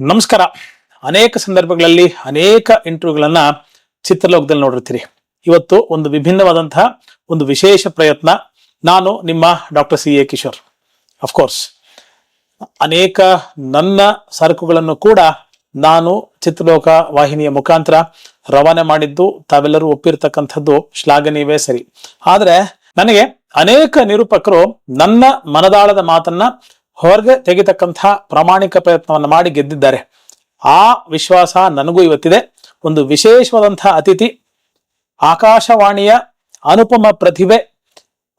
ನಮಸ್ಕಾರ. ಅನೇಕ ಸಂದರ್ಭಗಳಲ್ಲಿ ಅನೇಕ ಇಂಟರ್ವ್ಯೂಗಳನ್ನ ಚಿತ್ರಲೋಕದಲ್ಲಿ ನೋಡಿರ್ತೀರಿ. ಇವತ್ತು ಒಂದು ವಿಭಿನ್ನವಾದಂತಹ ಒಂದು ವಿಶೇಷ ಪ್ರಯತ್ನ ನಾನು ನಿಮ್ಮ doctor C A Kishore. Of course ಅನೇಕ ನನ್ನ ಸರಕುಗಳನ್ನು ಕೂಡ ನಾನು ಚಿತ್ರಲೋಕ ವಾಹಿನಿಯ ಮುಖಾಂತರ ರವಾನೆ ಮಾಡಿದ್ದು, ತಾವೆಲ್ಲರೂ ಒಪ್ಪಿರ್ತಕ್ಕಂಥದ್ದು ಶ್ಲಾಘನೀಯವೇ ಸರಿ. ಆದರೆ, ನನಗೆ ಅನೇಕ ನಿರೂಪಕರು ನನ್ನ ಮನದಾಳದ ಮಾತನ್ನ ಹೊರಗೆ ತೆಗಿತಕ್ಕಂತಹ ಪ್ರಾಮಾಣಿಕ ಪ್ರಯತ್ನವನ್ನು ಮಾಡಿ ಗೆದ್ದಿದ್ದಾರೆ. ಆ ವಿಶ್ವಾಸ ನನಗೂ ಇವತ್ತಿದೆ. ಒಂದು ವಿಶೇಷವಾದಂತಹ ಅತಿಥಿ, ಆಕಾಶವಾಣಿಯ ಅನುಪಮ ಪ್ರತಿಭೆ.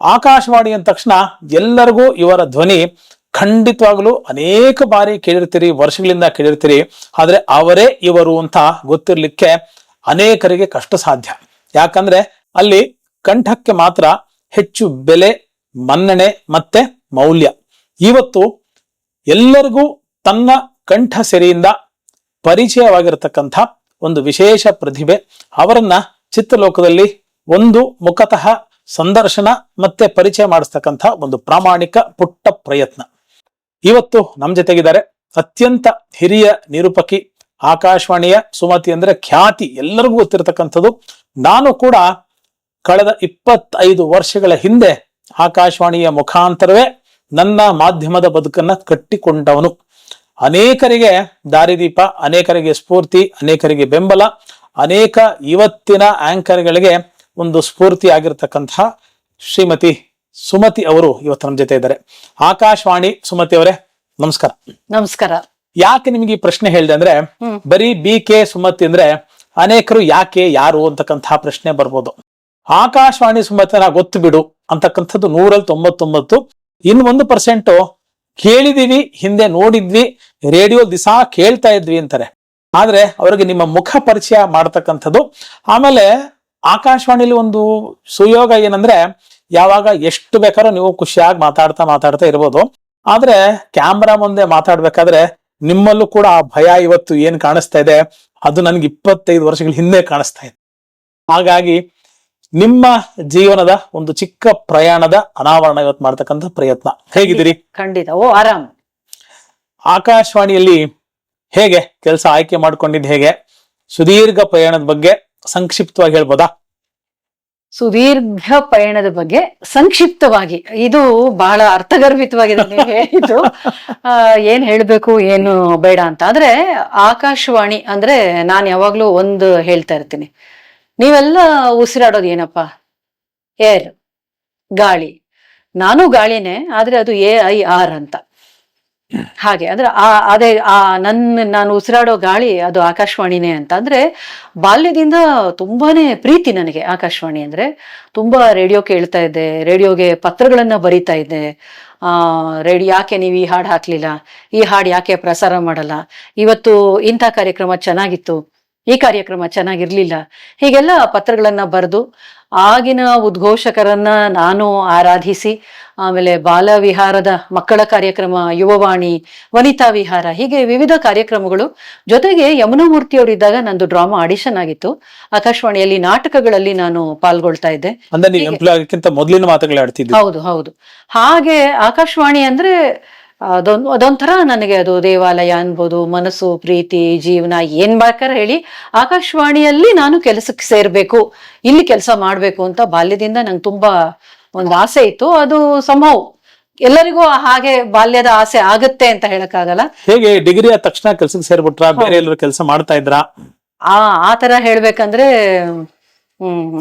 ಆಕಾಶವಾಣಿ ಅಂದ ತಕ್ಷಣ ಎಲ್ಲರಿಗೂ ಇವರ ಧ್ವನಿ ಖಂಡಿತವಾಗಲೂ ಅನೇಕ ಬಾರಿ ಕೇಳಿರ್ತೀರಿ, ವರ್ಷಗಳಿಂದ ಕೇಳಿರ್ತೀರಿ. ಆದರೆ ಅವರೇ ಇವರು ಅಂತ ಗೊತ್ತಿರಲಿಕ್ಕೆ ಅನೇಕರಿಗೆ ಕಷ್ಟ ಸಾಧ್ಯ. ಯಾಕಂದ್ರೆ ಅಲ್ಲಿ ಕಂಠಕ್ಕೆ ಮಾತ್ರ ಹೆಚ್ಚು ಬೆಲೆ, ಮನ್ನಣೆ ಮತ್ತೆ ಮೌಲ್ಯ. ಇವತ್ತು ಎಲ್ಲರಿಗೂ ತನ್ನ ಕಂಠ ಸೆರೆಯಿಂದ ಪರಿಚಯವಾಗಿರತಕ್ಕಂಥ ಒಂದು ವಿಶೇಷ ಪ್ರತಿಭೆ. ಅವರನ್ನ ಚಿತ್ರಲೋಕದಲ್ಲಿ ಒಂದು ಮುಖತಃ ಸಂದರ್ಶನ ಮತ್ತೆ ಪರಿಚಯ ಮಾಡಿಸ್ತಕ್ಕಂಥ ಒಂದು ಪ್ರಾಮಾಣಿಕ ಪುಟ್ಟ ಪ್ರಯತ್ನ. ಇವತ್ತು ನಮ್ಮ ಜೊತೆಗಿದ್ದಾರೆ ಅತ್ಯಂತ ಹಿರಿಯ ನಿರೂಪಕಿ, ಆಕಾಶವಾಣಿಯ ಸುಮತಿ ಅಂದ್ರೆ ಖ್ಯಾತಿ ಎಲ್ಲರಿಗೂ ಗೊತ್ತಿರತಕ್ಕಂಥದ್ದು. ನಾನು ಕೂಡ ಕಳೆದ ಇಪ್ಪತ್ತೈದು ವರ್ಷಗಳ ಹಿಂದೆ ಆಕಾಶವಾಣಿಯ ಮುಖಾಂತರವೇ ನನ್ನ ಮಾಧ್ಯಮದ ಬದುಕನ್ನ ಕಟ್ಟಿಕೊಂಡವನು. ಅನೇಕರಿಗೆ ದಾರಿದೀಪ ಅನೇಕರಿಗೆ ಸ್ಫೂರ್ತಿ ಅನೇಕರಿಗೆ ಬೆಂಬಲ ಅನೇಕ ಇವತ್ತಿನ ಆಂಕರ್ಗಳಿಗೆ ಒಂದು ಸ್ಫೂರ್ತಿ ಆಗಿರ್ತಕ್ಕಂತಹ ಶ್ರೀಮತಿ ಸುಮತಿ ಅವರು ಇವತ್ತು ನಮ್ಮ ಜೊತೆ ಇದ್ದಾರೆ. ಆಕಾಶವಾಣಿ ಸುಮತಿ ಅವರೇ ನಮಸ್ಕಾರ. ನಮಸ್ಕಾರ. ಯಾಕೆ ನಿಮ್ಗೆ ಈ ಪ್ರಶ್ನೆ ಹೇಳಿದೆ ಅಂದ್ರೆ. ಬರೀ ಬಿ ಕೆ ಸುಮತಿ ಅಂದ್ರೆ ಅನೇಕರು ಯಾಕೆ ಯಾರು ಅಂತಕ್ಕಂತಹ ಪ್ರಶ್ನೆ ಬರ್ಬೋದು. ಆಕಾಶವಾಣಿ ಸುಮತಿ ನಾ ಗೊತ್ತು ಬಿಡು ಅಂತಕ್ಕಂಥದ್ದು ನೂರಲ್ಲಿ ತೊಂಬತ್ತೊಂಬತ್ತು ಇನ್ ಒಂದು ಪರ್ಸೆಂಟ್ ಕೇಳಿದೀವಿ, ಹಿಂದೆ ನೋಡಿದ್ವಿ ರೇಡಿಯೋ ದಿಸಾ ಕೇಳ್ತಾ ಇದ್ವಿ ಅಂತಾರೆ. ಆದ್ರೆ ಅವ್ರಿಗೆ ನಿಮ್ಮ ಮುಖ ಪರಿಚಯ ಮಾಡ್ತಕ್ಕಂಥದ್ದು. ಆಮೇಲೆ ಆಕಾಶವಾಣಿಲಿ ಒಂದು ಸುಯೋಗ ಏನಂದ್ರೆ, ಯಾವಾಗ ಎಷ್ಟು ಬೇಕಾದ್ರೂ ನೀವು ಖುಷಿಯಾಗಿ ಮಾತಾಡ್ತಾ ಮಾತಾಡ್ತಾ ಇರ್ಬೋದು. ಆದ್ರೆ ಕ್ಯಾಮ್ರಾ ಮುಂದೆ ಮಾತಾಡ್ಬೇಕಾದ್ರೆ ನಿಮ್ಮಲ್ಲೂ ಕೂಡ ಆ ಭಯ ಇವತ್ತು ಏನ್ ಕಾಣಿಸ್ತಾ ಇದೆ? ಅದು ನನ್ಗೆ ಇಪ್ಪತ್ತೈದು ವರ್ಷಗಳ ಹಿಂದೆ ಕಾಣಿಸ್ತಾ ಇದೆ. ಹಾಗಾಗಿ ನಿಮ್ಮ ಜೀವನದ ಒಂದು ಚಿಕ್ಕ ಪ್ರಯಾಣದ ಅನಾವರಣ ಇವತ್ತು ಮಾಡ್ತಕ್ಕಂಥ ಪ್ರಯತ್ನ. ಹೇಗಿದ್ದೀರಿ? ಖಂಡಿತ. ಓ ಆರಾಮ್. ಆಕಾಶವಾಣಿಯಲ್ಲಿ ಹೇಗೆ ಕೆಲಸ ಆಯ್ಕೆ ಮಾಡ್ಕೊಂಡಿದ್ದು ಹೇಗೆ? ಸುದೀರ್ಘ ಪ್ರಯಾಣದ ಬಗ್ಗೆ ಸಂಕ್ಷಿಪ್ತವಾಗಿ ಹೇಳ್ಬೋದಾ? ಸುದೀರ್ಘ ಪಯಣದ ಬಗ್ಗೆ ಸಂಕ್ಷಿಪ್ತವಾಗಿ. ಇದು ಬಹಳ ಅರ್ಥಗರ್ಭಿತವಾಗಿದೆ ಆ, ಏನ್ ಹೇಳ್ಬೇಕು ಏನು ಬೇಡ ಅಂತ. ಆದ್ರೆ ಆಕಾಶವಾಣಿ ಅಂದ್ರೆ ನಾನು ಯಾವಾಗ್ಲೂ ಒಂದು ಹೇಳ್ತಾ ಇರ್ತೀನಿ. ನೀವೆಲ್ಲ ಉಸಿರಾಡೋದು ಏನಪ್ಪ? ಏರ್, ಗಾಳಿ. ನಾನು ಗಾಳಿನೇ, ಆದ್ರೆ ಅದು ಎ ಐ ಆರ್ ಅಂತ. ಹಾಗೆ, ಅಂದ್ರೆ ಆ, ಅದೇ, ಆ, ನನ್ನ, ನಾನು ಉಸಿರಾಡೋ ಗಾಳಿ ಅದು ಆಕಾಶವಾಣಿನೇ ಅಂತ. ಅಂದ್ರೆ ಬಾಲ್ಯದಿಂದ ತುಂಬಾನೇ ಪ್ರೀತಿ ನನಗೆ ಆಕಾಶವಾಣಿ ಅಂದ್ರೆ. ತುಂಬಾ ರೇಡಿಯೋ ಕೇಳ್ತಾ ಇದ್ದೆ, ರೇಡಿಯೋಗೆ ಪತ್ರಗಳನ್ನ ಬರಿತಾ ಇದ್ದೆ. ಆ ರೇಡಿಯೋ ಯಾಕೆ ನೀವು ಈ ಹಾಡು ಹಾಕ್ಲಿಲ್ಲ? ಈ ಹಾಡು ಯಾಕೆ ಪ್ರಸಾರ ಮಾಡಲ್ಲ? ಇವತ್ತು ಇಂಥ ಕಾರ್ಯಕ್ರಮ ಚೆನ್ನಾಗಿತ್ತು. ಈ ಕಾರ್ಯಕ್ರಮ ಚೆನ್ನಾಗಿರ್ಲಿಲ್ಲ. ಹೀಗೆಲ್ಲ ಪತ್ರಗಳನ್ನ ಬರೆದು ಆಗಿನ ಉದ್ಘೋಷಕರನ್ನ ನಾನು ಆರಾಧಿಸಿ ಆಮೇಲೆ ಬಾಲ ವಿಹಾರದ ಮಕ್ಕಳ ಕಾರ್ಯಕ್ರಮ ಯುವವಾಣಿ ವನಿತಾ ವಿಹಾರ ಹೀಗೆ ವಿವಿಧ ಕಾರ್ಯಕ್ರಮಗಳು ಜೊತೆಗೆ ಯಮುನಾ ಇದ್ದಾಗ ನಂದು ಡ್ರಾಮಾ ಆಡಿಷನ್ ಆಗಿತ್ತು. ಆಕಾಶವಾಣಿಯಲ್ಲಿ ನಾಟಕಗಳಲ್ಲಿ ನಾನು ಪಾಲ್ಗೊಳ್ತಾ ಇದ್ದೆ. ಮೊದಲಿನ ಮಾತುಗಳು ಆಡ್ತಿದ್ವಿ ಹೌದು ಹೌದು. ಹಾಗೆ ಆಕಾಶವಾಣಿ ಅಂದ್ರೆ ಅದೊಂದು ಅದೊಂಥರ ನನಗೆ ಅದು ದೇವಾಲಯ ಅನ್ಬೋದು ಮನಸ್ಸು ಪ್ರೀತಿ ಜೀವನ ಏನ್ ಬೇಕಾದ್ರೆ ಹೇಳಿ ಆಕಾಶವಾಣಿಯಲ್ಲಿ ನಾನು ಕೆಲಸಕ್ಕೆ ಸೇರ್ಬೇಕು ಇಲ್ಲಿ ಕೆಲಸ ಮಾಡ್ಬೇಕು ಅಂತ ಬಾಲ್ಯದಿಂದ ನಂಗೆ ತುಂಬಾ ಒಂದು ಆಸೆ ಇತ್ತು. ಅದು ಸಂಭವ ಎಲ್ಲರಿಗೂ ಹಾಗೆ ಬಾಲ್ಯದ ಆಸೆ ಆಗುತ್ತೆ ಅಂತ ಹೇಳಕ್ಕಾಗಲ್ಲ. ಹೇಗೆ ಡಿಗ್ರಿ ಆದ ತಕ್ಷಣ ಕೆಲಸಕ್ಕೆ ಸೇರ್ಬಿಟ್ರ? ಬೇರೆ ಎಲ್ಲರೂ ಕೆಲಸ ಮಾಡ್ತಾ ಇದ್ರಾ? ಆ ಆ ತರ ಹೇಳ್ಬೇಕಂದ್ರೆ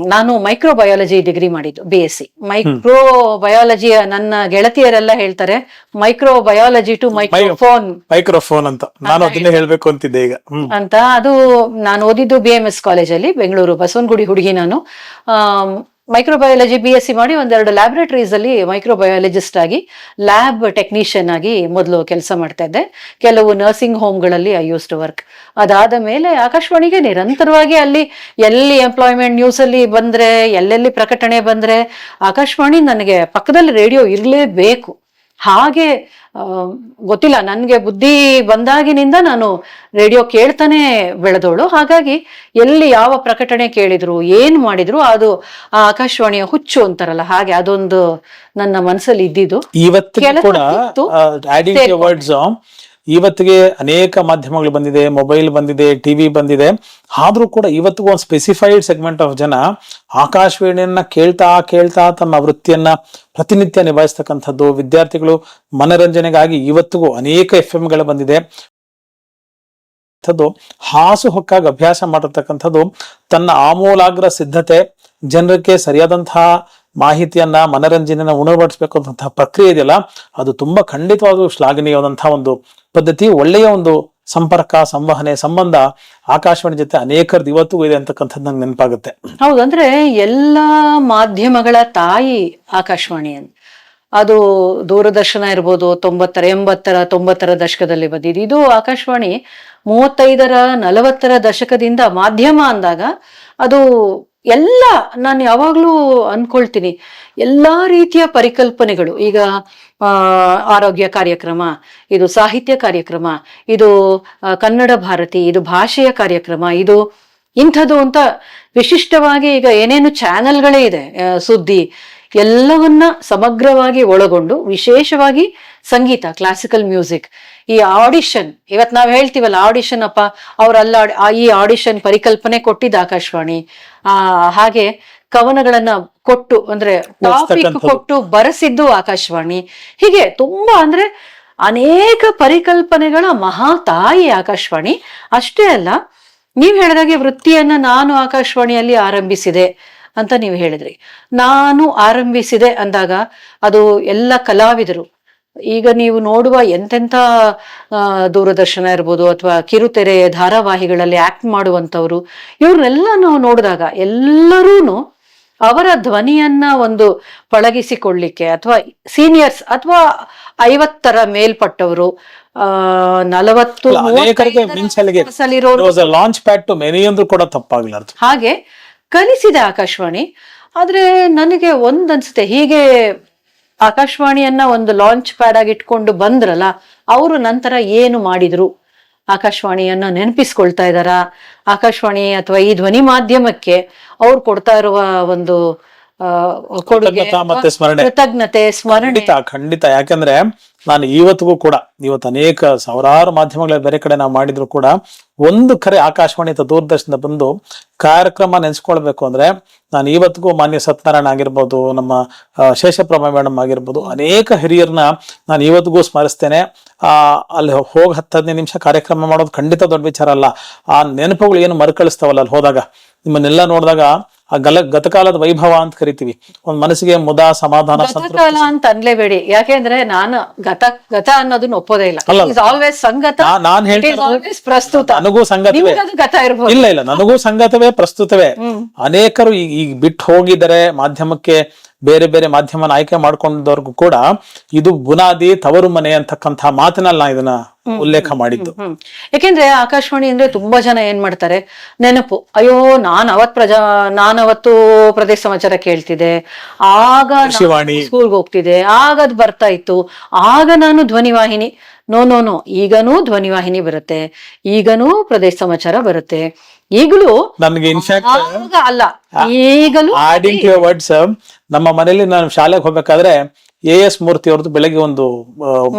ನಾನು ಮೈಕ್ರೋ ಬಯಾಲಜಿ ಡಿಗ್ರಿ ಮಾಡಿದ್ದು B S C microbiology ನನ್ನ ಗೆಳತಿಯರೆಲ್ಲ ಹೇಳ್ತಾರೆ microbiology to microphone microphone ಅಂತ. ನಾನು ಅದನ್ನೇ ಹೇಳ್ಬೇಕು ಅಂತಿದ್ದೆ ಈಗ. ಅಂತ ಅದು ನಾನು ಓದಿದ್ದು ಬಿ ಎಂ ಎಸ್ ಕಾಲೇಜಲ್ಲಿ ಬೆಂಗಳೂರು ಬಸವನಗುಡಿ ಹುಡುಗಿ ನಾನು. ಮೈಕ್ರೋಬಯಾಲಜಿ ಬಿ ಎಸ್ ಸಿ ಮಾಡಿ ಒಂದೆರಡು ಲ್ಯಾಬ್ರೇಟರೀಸ್ ಅಲ್ಲಿ ಮೈಕ್ರೋಬಯಾಲಜಿಸ್ಟ್ ಆಗಿ ಲ್ಯಾಬ್ ಟೆಕ್ನಿಷಿಯನ್ ಆಗಿ ಮೊದಲು ಕೆಲಸ ಮಾಡ್ತಾ ಇದ್ದೆ. ಕೆಲವು ನರ್ಸಿಂಗ್ ಹೋಮ್ಗಳಲ್ಲಿ ಐ ಯೂಸ್ ಟು ವರ್ಕ್ ಅದಾದ ಮೇಲೆ ಆಕಾಶವಾಣಿಗೆ ನಿರಂತರವಾಗಿ ಅಲ್ಲಿ ಎಲ್ಲಿ ಎಂಪ್ಲಾಯ್ಮೆಂಟ್ ನ್ಯೂಸ್ ಅಲ್ಲಿ ಬಂದ್ರೆ, ಎಲ್ಲೆಲ್ಲಿ ಪ್ರಕಟಣೆ ಬಂದ್ರೆ, ಆಕಾಶವಾಣಿ ನನಗೆ ಪಕ್ಕದಲ್ಲಿ ರೇಡಿಯೋ ಇರಲೇಬೇಕು. ಹಾಗೆ ಗೊತ್ತಿಲ್ಲ ನನಗೆ ಬುದ್ಧಿ ಬಂದಾಗಿನಿಂದ ನಾನು ರೇಡಿಯೋ ಕೇಳ್ತಾನೆ ಬೆಳೆದವಳು ಹಾಗಾಗಿ ಎಲ್ಲಿ ಯಾವ ಪ್ರಕಟಣೆ ಕೇಳಿದ್ರು ಏನ್ ಮಾಡಿದ್ರು ಅದು ಆ ಆಕಾಶವಾಣಿಯ ಹುಚ್ಚು ಅಂತಾರಲ್ಲ ಹಾಗೆ ಅದೊಂದು ನನ್ನ ಮನಸ್ಸಲ್ಲಿ ಇದ್ದಿದ್ದು. ಇವತ್ತಿಗೂ ಕೆಲಸ ಕೂಡ ಇವತ್ತಿಗೆ ಅನೇಕ ಮಾಧ್ಯಮಗಳು ಬಂದಿದೆ ಮೊಬೈಲ್ ಬಂದಿದೆ ಟಿವಿ ಬಂದಿದೆ. ಆದ್ರೂ ಕೂಡ ಇವತ್ತಿಗೂ ಒಂದು ಸ್ಪೆಸಿಫೈಡ್ ಸೆಗ್ಮೆಂಟ್ ಆಫ್ ಜನ ಆಕಾಶವಾಣಿಯನ್ನ ಕೇಳ್ತಾ ಕೇಳ್ತಾ ತಮ್ಮ ವೃತ್ತಿಯನ್ನ ಪ್ರತಿನಿತ್ಯ ನಿಭಾಯಿಸ್ತಕ್ಕಂಥದ್ದು. ವಿದ್ಯಾರ್ಥಿಗಳು ಮನರಂಜನೆಗಾಗಿ ಇವತ್ತಿಗೂ ಅನೇಕ ಎಫ್ಗಳು ಬಂದಿದೆ. ಹಾಸು ಹೊಕ್ಕಾಗಿ ಅಭ್ಯಾಸ ಮಾಡಿರ್ತಕ್ಕಂಥದ್ದು ತನ್ನ ಆಮೂಲಾಗ್ರ ಸಿದ್ಧತೆ, ಜನರಿಗೆ ಸರಿಯಾದಂತಹ ಮಾಹಿತಿಯನ್ನ, ಮನರಂಜನೆಯನ್ನ ಉಣಬಡಿಸಬೇಕು ಅಂತ ಪ್ರಕ್ರಿಯೆ ಇದೆಯಲ್ಲ, ಅದು ತುಂಬಾ ಖಂಡಿತವಾದ ಶ್ಲಾಘನೀಯವಾದಂತಹ ಒಂದು ಪದ್ಧತಿ, ಒಳ್ಳೆಯ ಒಂದು ಸಂಪರ್ಕ, ಸಂವಹನೆ, ಸಂಬಂಧ ಆಕಾಶವಾಣಿ ಜೊತೆ ಅನೇಕರದ್ದು ಇವತ್ತಿಗೂ ಇದೆ ಅಂತಕ್ಕಂಥದ್ದು ನಂಗೆ ನೆನಪಾಗುತ್ತೆ. ಹೌದು, ಅಂದ್ರೆ ಎಲ್ಲಾ ಮಾಧ್ಯಮಗಳ ತಾಯಿ ಆಕಾಶವಾಣಿ ಅದು ದೂರದರ್ಶನ ಇರ್ಬೋದು, ತೊಂಬತ್ತರ, ಎಂಬತ್ತರ, ತೊಂಬತ್ತರ ದಶಕದಲ್ಲಿ ಬಂದಿದ್ದು. ಇದು ಆಕಾಶವಾಣಿ ಮೂವತ್ತೈದರ ನಲವತ್ತರ ದಶಕದಿಂದ ಮಾಧ್ಯಮ ಅಂದಾಗ ಅದು ಎಲ್ಲ ನಾನು ಯಾವಾಗಲೂ ಅನ್ಕೊಳ್ತೀನಿ, ಎಲ್ಲಾ ರೀತಿಯ ಪರಿಕಲ್ಪನೆಗಳು. ಈಗ ಆರೋಗ್ಯ ಕಾರ್ಯಕ್ರಮ, ಇದು ಸಾಹಿತ್ಯ ಕಾರ್ಯಕ್ರಮ, ಇದು ಕನ್ನಡ ಭಾರತಿ, ಇದು ಭಾಷೆಯ ಕಾರ್ಯಕ್ರಮ, ಇದು ಇಂಥದ್ದು ಅಂತ ವಿಶಿಷ್ಟವಾಗಿ ಈಗ ಏನೇನು ಚಾನೆಲ್ಗಳೇ ಇದೆ ಸುದ್ದಿ ಎಲ್ಲವನ್ನ ಸಮಗ್ರವಾಗಿ ಒಳಗೊಂಡು ವಿಶೇಷವಾಗಿ ಸಂಗೀತ ಕ್ಲಾಸಿಕಲ್ ಮ್ಯೂಸಿಕ್ ಈ ಆಡಿಷನ್ ಇವತ್ ನಾವ್ ಹೇಳ್ತೀವಲ್ಲ ಆಡಿಷನ್ ಅಪ್ಪ ಅವ್ರಲ್ಲ ಈ ಆಡಿಷನ್ ಪರಿಕಲ್ಪನೆ ಕೊಟ್ಟಿದ್ದ ಆಕಾಶವಾಣಿ. ಆ ಹಾಗೆ ಕವನಗಳನ್ನ ಕೊಟ್ಟು ಅಂದ್ರೆ ಟಾಪಿಕ್ ಕೊಟ್ಟು ಬರೆಸಿದ್ದು ಆಕಾಶವಾಣಿ. ಹೀಗೆ ತುಂಬಾ ಅಂದ್ರೆ ಅನೇಕ ಪರಿಕಲ್ಪನೆಗಳ ಮಹಾ ತಾಯಿ ಆಕಾಶವಾಣಿ. ಅಷ್ಟೇ ಅಲ್ಲ ನೀವ್ ಹೇಳಿದಾಗೆ ವೃತ್ತಿಯನ್ನ ನಾನು ಆಕಾಶವಾಣಿಯಲ್ಲಿ ಆರಂಭಿಸಿದೆ. ಅಂತ ನೀವು ಹೇಳಿದ್ರಿ. ನಾನು ಆರಂಭಿಸಿದೆ ಅಂದಾಗ ಅದು ಎಲ್ಲ ಕಲಾವಿದರು. ಈಗ ನೀವು ನೋಡುವ ಎಂತೆಂಥ ದೂರದರ್ಶನ ಇರ್ಬೋದು ಅಥವಾ ಕಿರುತೆರೆ ಧಾರಾವಾಹಿಗಳಲ್ಲಿ ಆಕ್ಟ್ ಮಾಡುವಂಥವ್ರು ಇವ್ರನ್ನೆಲ್ಲ ನಾವು ನೋಡಿದಾಗ ಎಲ್ಲರೂ ಅವರ ಧ್ವನಿಯನ್ನ ಒಂದು ಪಳಗಿಸಿಕೊಳ್ಳಿಕ್ಕೆ ಅಥವಾ ಸೀನಿಯರ್ಸ್ ಅಥವಾ ಐವತ್ತರ ಮೇಲ್ಪಟ್ಟವರು ಆ ನಲವತ್ತು ಹಾಗೆ ಕಲಿಸಿದೆ ಆಕಾಶವಾಣಿ. ಆದರೆ ನನಗೆ ಒಂದನ್ಸುತ್ತೆ ಹೀಗೆ ಆಕಾಶವಾಣಿಯನ್ನ ಒಂದು ಲಾಂಚ್ ಪ್ಯಾಡ್ ಆಗಿ ಇಟ್ಕೊಂಡು ಬಂದ್ರಲ್ಲ, ಅವರು ನಂತರ ಏನು ಮಾಡಿದ್ರು? ಆಕಾಶವಾಣಿಯನ್ನ ನೆನಪಿಸ್ಕೊಳ್ತಾ ಇದ್ದಾರಾ? ಆಕಾಶವಾಣಿ ಅಥವಾ ಈ ಧ್ವನಿ ಮಾಧ್ಯಮಕ್ಕೆ ಅವ್ರು ಕೊಡ್ತಾ ಇರುವ ಒಂದು ಕೊಡುಗೆ. ಕೃತಜ್ಞತೆ ಸ್ಮರಣೆ. ಖಂಡಿತ ಖಂಡಿತ. ಯಾಕಂದ್ರೆ ನಾನು ಇವತ್ತಿಗೂ ಕೂಡ ಇವತ್ತು ಅನೇಕ ಸಾವಿರಾರು ಮಾಧ್ಯಮಗಳ ಬೇರೆ ಕಡೆ ನಾವು ಮಾಡಿದ್ರು ಕೂಡ ಒಂದು ಕರೆ ಆಕಾಶವಾಣಿ ಅಥವಾ ದೂರದರ್ಶನದ ಬಂದು ಕಾರ್ಯಕ್ರಮ ನೆನೆಸ್ಕೊಳ್ಬೇಕು ಅಂದ್ರೆ ನಾನು ಇವತ್ತಿಗೂ ಮಾನ್ಯ ಸತ್ಯನಾರಾಯಣ ಆಗಿರ್ಬೋದು ನಮ್ಮ ಶೇಷಪ್ರಭಾ ಮೇಡಮ್ ಆಗಿರ್ಬೋದು ಅನೇಕ ಹಿರಿಯರನ್ನ ನಾನು ಇವತ್ತಿಗೂ ಸ್ಮರಿಸ್ತೇನೆ. ಆ ಅಲ್ಲಿ ಹೋಗಿ ಹತ್ತು ಹದಿನೈದು ನಿಮಿಷ ಕಾರ್ಯಕ್ರಮ ಮಾಡೋದು ಖಂಡಿತ ದೊಡ್ಡ ವಿಚಾರ ಅಲ್ಲ. ಆ ನೆನಪುಗಳು ಏನು ಮರುಕಳಿಸ್ತಾವಲ್ಲ ಅಲ್ಲಿ ಹೋದಾಗ? ನಿಮ್ಮನ್ನೆಲ್ಲ ನೋಡಿದಾಗ ಆ ಗಲ ಗತಕಾಲದ ವೈಭವ ಅಂತ ಕರಿತೀವಿ. ಒಂದ್ ಮನಸ್ಸಿಗೆ ಮುದ ಸಮಾಧಾನ ಗತಕಾಲ ಅಂತ ಅನ್ಲೇಬೇಡಿ. ಯಾಕೆಂದ್ರೆ ನಾನು ಗತ ಗತ ಅನ್ನೋದನ್ನ ಒಪ್ಪೋದೇ ಇಲ್ಲ. Is always ಸಂಗತ. ನಾನ್ ಹೇಳ್ತೀನಿ ಪ್ರಸ್ತುತ. ನನಗೂ ಸಂಗತವೇ. ಗತ ಇರ್ಬೋದು. ಇಲ್ಲ ಇಲ್ಲ. ನನಗೂ ಸಂಗತವೇ ಪ್ರಸ್ತುತವೇ. ಅನೇಕರು ಈಗ ಈಗ ಬಿಟ್ಟು ಹೋಗಿದ್ದಾರೆ. ಮಾಧ್ಯಮಕ್ಕೆ ಬೇರೆ ಬೇರೆ ಮಾಧ್ಯಮನ ಆಯ್ಕೆ ಮಾಡ್ಕೊಂಡವ್ರಿಗೂ ಕೂಡ ಇದು ಬುನಾದಿ ತವರು ಮನೆ ಅಂತಕ್ಕಂತಹ ಮಾತಿನಲ್ಲಿ ನಾ ಇದನ್ನ ಉಲ್ಲೇಖ ಮಾಡಿದ್ದು. ಯಾಕೆಂದ್ರೆ ಆಕಾಶವಾಣಿ ಅಂದ್ರೆ ತುಂಬಾ ಜನ ಏನ್ ಮಾಡ್ತಾರೆ? ನೆನಪು. ಅಯ್ಯೋ ನಾನ್ ಅವತ್ ಪ್ರಜಾ ನಾನ್ ಅವತ್ತು ಪ್ರದೇಶ ಸಮಾಚಾರ ಕೇಳ್ತಿದೆ ಆಗ ಶಿವಾಣಿ ಸ್ಕೂಲ್ಗೆ ಹೋಗ್ತಿದ್ದೆ. ಆಗದ್ ಬರ್ತಾ ಇತ್ತು. ಆಗ ನಾನು ಧ್ವನಿವಾಹಿನಿ. ನೋ ನೋ ನೋ ಈಗನೂ ಧ್ವನಿವಾಹಿನಿ ಬರುತ್ತೆ ಈಗನೂ ಪ್ರದೇಶ ಸಮಾಚಾರ ಬರುತ್ತೆ. ಈಗಲೂ ನನ್ಗೆ ಇನ್ಫ್ಯಾಕ್ಟ್ ಅಲ್ಲ ಈಗಲೂ ಆಡಿಂಗ್ ವರ್ಡ್ಸ್ ನಮ್ಮ ಮನೇಲಿ ನಾನು ಶಾಲೆಗೆ ಹೋಗ್ಬೇಕಾದ್ರೆ ಎ ಎಸ್ ಮೂರ್ತಿ ಅವ್ರದ್ದು ಬೆಳಗ್ಗೆ ಒಂದು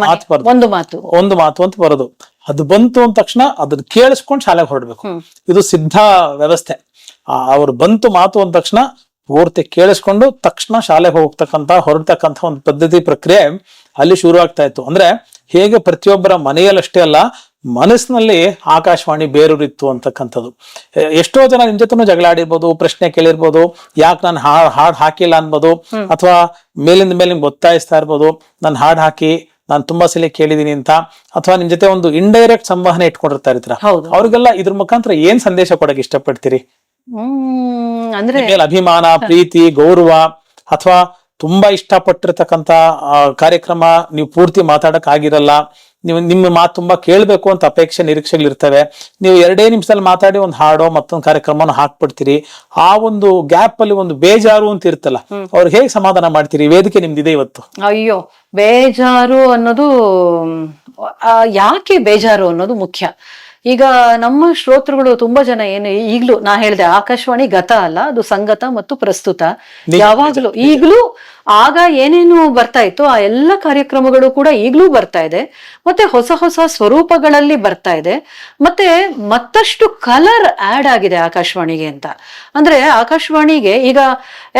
ಮಾತು ಬರ್ತದೆ ಒಂದು ಮಾತು. ಒಂದು ಮಾತು ಅಂತ ಬರೋದು ಅದು ಬಂತು ಅಂದ ತಕ್ಷಣ ಅದನ್ನ ಕೇಳಿಸ್ಕೊಂಡು ಶಾಲೆಗೆ ಹೊರಡ್ಬೇಕು. ಇದು ಸಿದ್ಧ ವ್ಯವಸ್ಥೆ. ಅವ್ರು ಬಂತು ಮಾತು ಅಂದ ತಕ್ಷಣ ಪೂರ್ತಿ ಕೇಳಿಸ್ಕೊಂಡು ತಕ್ಷಣ ಶಾಲೆಗೆ ಹೋಗ್ತಕ್ಕಂತ ಹೊರಡ್ತಕ್ಕಂತ ಒಂದು ಪದ್ಧತಿ ಪ್ರಕ್ರಿಯೆ ಅಲ್ಲಿ ಶುರು ಆಗ್ತಾ ಇತ್ತು. ಅಂದ್ರೆ ಹೇಗೆ ಪ್ರತಿಯೊಬ್ಬರ ಮನೆಯಲ್ಲಷ್ಟೇ ಅಲ್ಲ ಮನಸ್ಸಿನಲ್ಲಿ ಆಕಾಶವಾಣಿ ಬೇರೂರಿತ್ತು ಅಂತಕ್ಕಂಥದ್ದು. ಎಷ್ಟೋ ಜನ ನಿಮ್ ಜೊತೆ ಜಗಳಾಡಿರ್ಬೋದು ಪ್ರಶ್ನೆ ಕೇಳಿರ್ಬೋದು ಯಾಕೆ ನಾನು ಹಾಡ್ ಹಾಡ್ ಹಾಕಿಲ್ಲ ಅನ್ಬೋದು ಅಥವಾ ಮೇಲಿಂದ ಮೇಲೆ ನಿಮ್ಗೆ ಒತ್ತಾಯಿಸ್ತಾ ಇರ್ಬೋದು ನಾನು ಹಾಡ್ ಹಾಕಿ ನಾನು ತುಂಬಾ ಸಲ ಕೇಳಿದೀನಿ ಅಂತ ಅಥವಾ ನಿಮ್ ಜೊತೆ ಒಂದು ಇಂಡೈರೆಕ್ಟ್ ಸಂವಹನ ಇಟ್ಕೊಂಡಿರ್ತಾ ಇರ್ತೀರ? ಹೌದು. ಅವ್ರಿಗೆಲ್ಲ ಇದ್ರ ಮುಖಾಂತರ ಏನ್ ಸಂದೇಶ ಕೊಡಕ್ ಇಷ್ಟಪಡ್ತೀರಿ? ಅಂದ್ರೆ ಅಭಿಮಾನ ಪ್ರೀತಿ ಗೌರವ ಅಥವಾ ತುಂಬಾ ಇಷ್ಟಪಟ್ಟಿರ್ತಕ್ಕಂಥ ಕಾರ್ಯಕ್ರಮ ನೀವು ಪೂರ್ತಿ ಮಾತಾಡಕ್ ಆಗಿರಲ್ಲ ನೀವು ನಿಮ್ಮ ಮಾತು ತುಂಬಾ ಕೇಳಬೇಕು ಅಂತ ಅಪೇಕ್ಷೆ ನಿರೀಕ್ಷೆಗಳಿರ್ತವೆ. ನೀವು ಎರಡೇ ನಿಮಿಷದಲ್ಲಿ ಮಾತಾಡಿ ಒಂದು ಹಾಡೋ ಮತ್ತೊಂದು ಕಾರ್ಯಕ್ರಮನ ಹಾಕ್ಬಿಡ್ತೀರಿ. ಆ ಒಂದು ಗ್ಯಾಪ್ ಅಲ್ಲಿ ಒಂದು ಬೇಜಾರು ಅಂತ ಇರ್ತಲ್ಲ ಅವ್ರು ಹೇಗೆ ಸಮಾಧಾನ ಮಾಡ್ತೀರಿ? ವೇದಿಕೆ ನಿಮ್ದಿದೆ ಇವತ್ತು. ಅಯ್ಯೋ ಬೇಜಾರು ಅನ್ನೋದು ಯಾಕೆ ಬೇಜಾರು ಅನ್ನೋದು ಮುಖ್ಯ. ಈಗ ನಮ್ಮ ಶ್ರೋತೃಗಳು ತುಂಬಾ ಜನ ಏನು ಈಗ್ಲೂ ನಾ ಹೇಳ್ದೆ ಆಕಾಶವಾಣಿ ಗತ ಅಲ್ಲ ಅದು ಸಂಗತ ಮತ್ತು ಪ್ರಸ್ತುತ. ಯಾವಾಗಲೂ ಈಗ್ಲೂ ಆಗ ಏನೇನು ಬರ್ತಾ ಇತ್ತು ಆ ಎಲ್ಲ ಕಾರ್ಯಕ್ರಮಗಳು ಕೂಡ ಈಗಲೂ ಬರ್ತಾ ಇದೆ. ಮತ್ತೆ ಹೊಸ ಹೊಸ ಸ್ವರೂಪಗಳಲ್ಲಿ ಬರ್ತಾ ಇದೆ. ಮತ್ತೆ ಮತ್ತಷ್ಟು ಕಲರ್ ಆಡ್ ಆಗಿದೆ ಆಕಾಶವಾಣಿಗೆ ಅಂತ. ಅಂದ್ರೆ ಆಕಾಶವಾಣಿಗೆ ಈಗ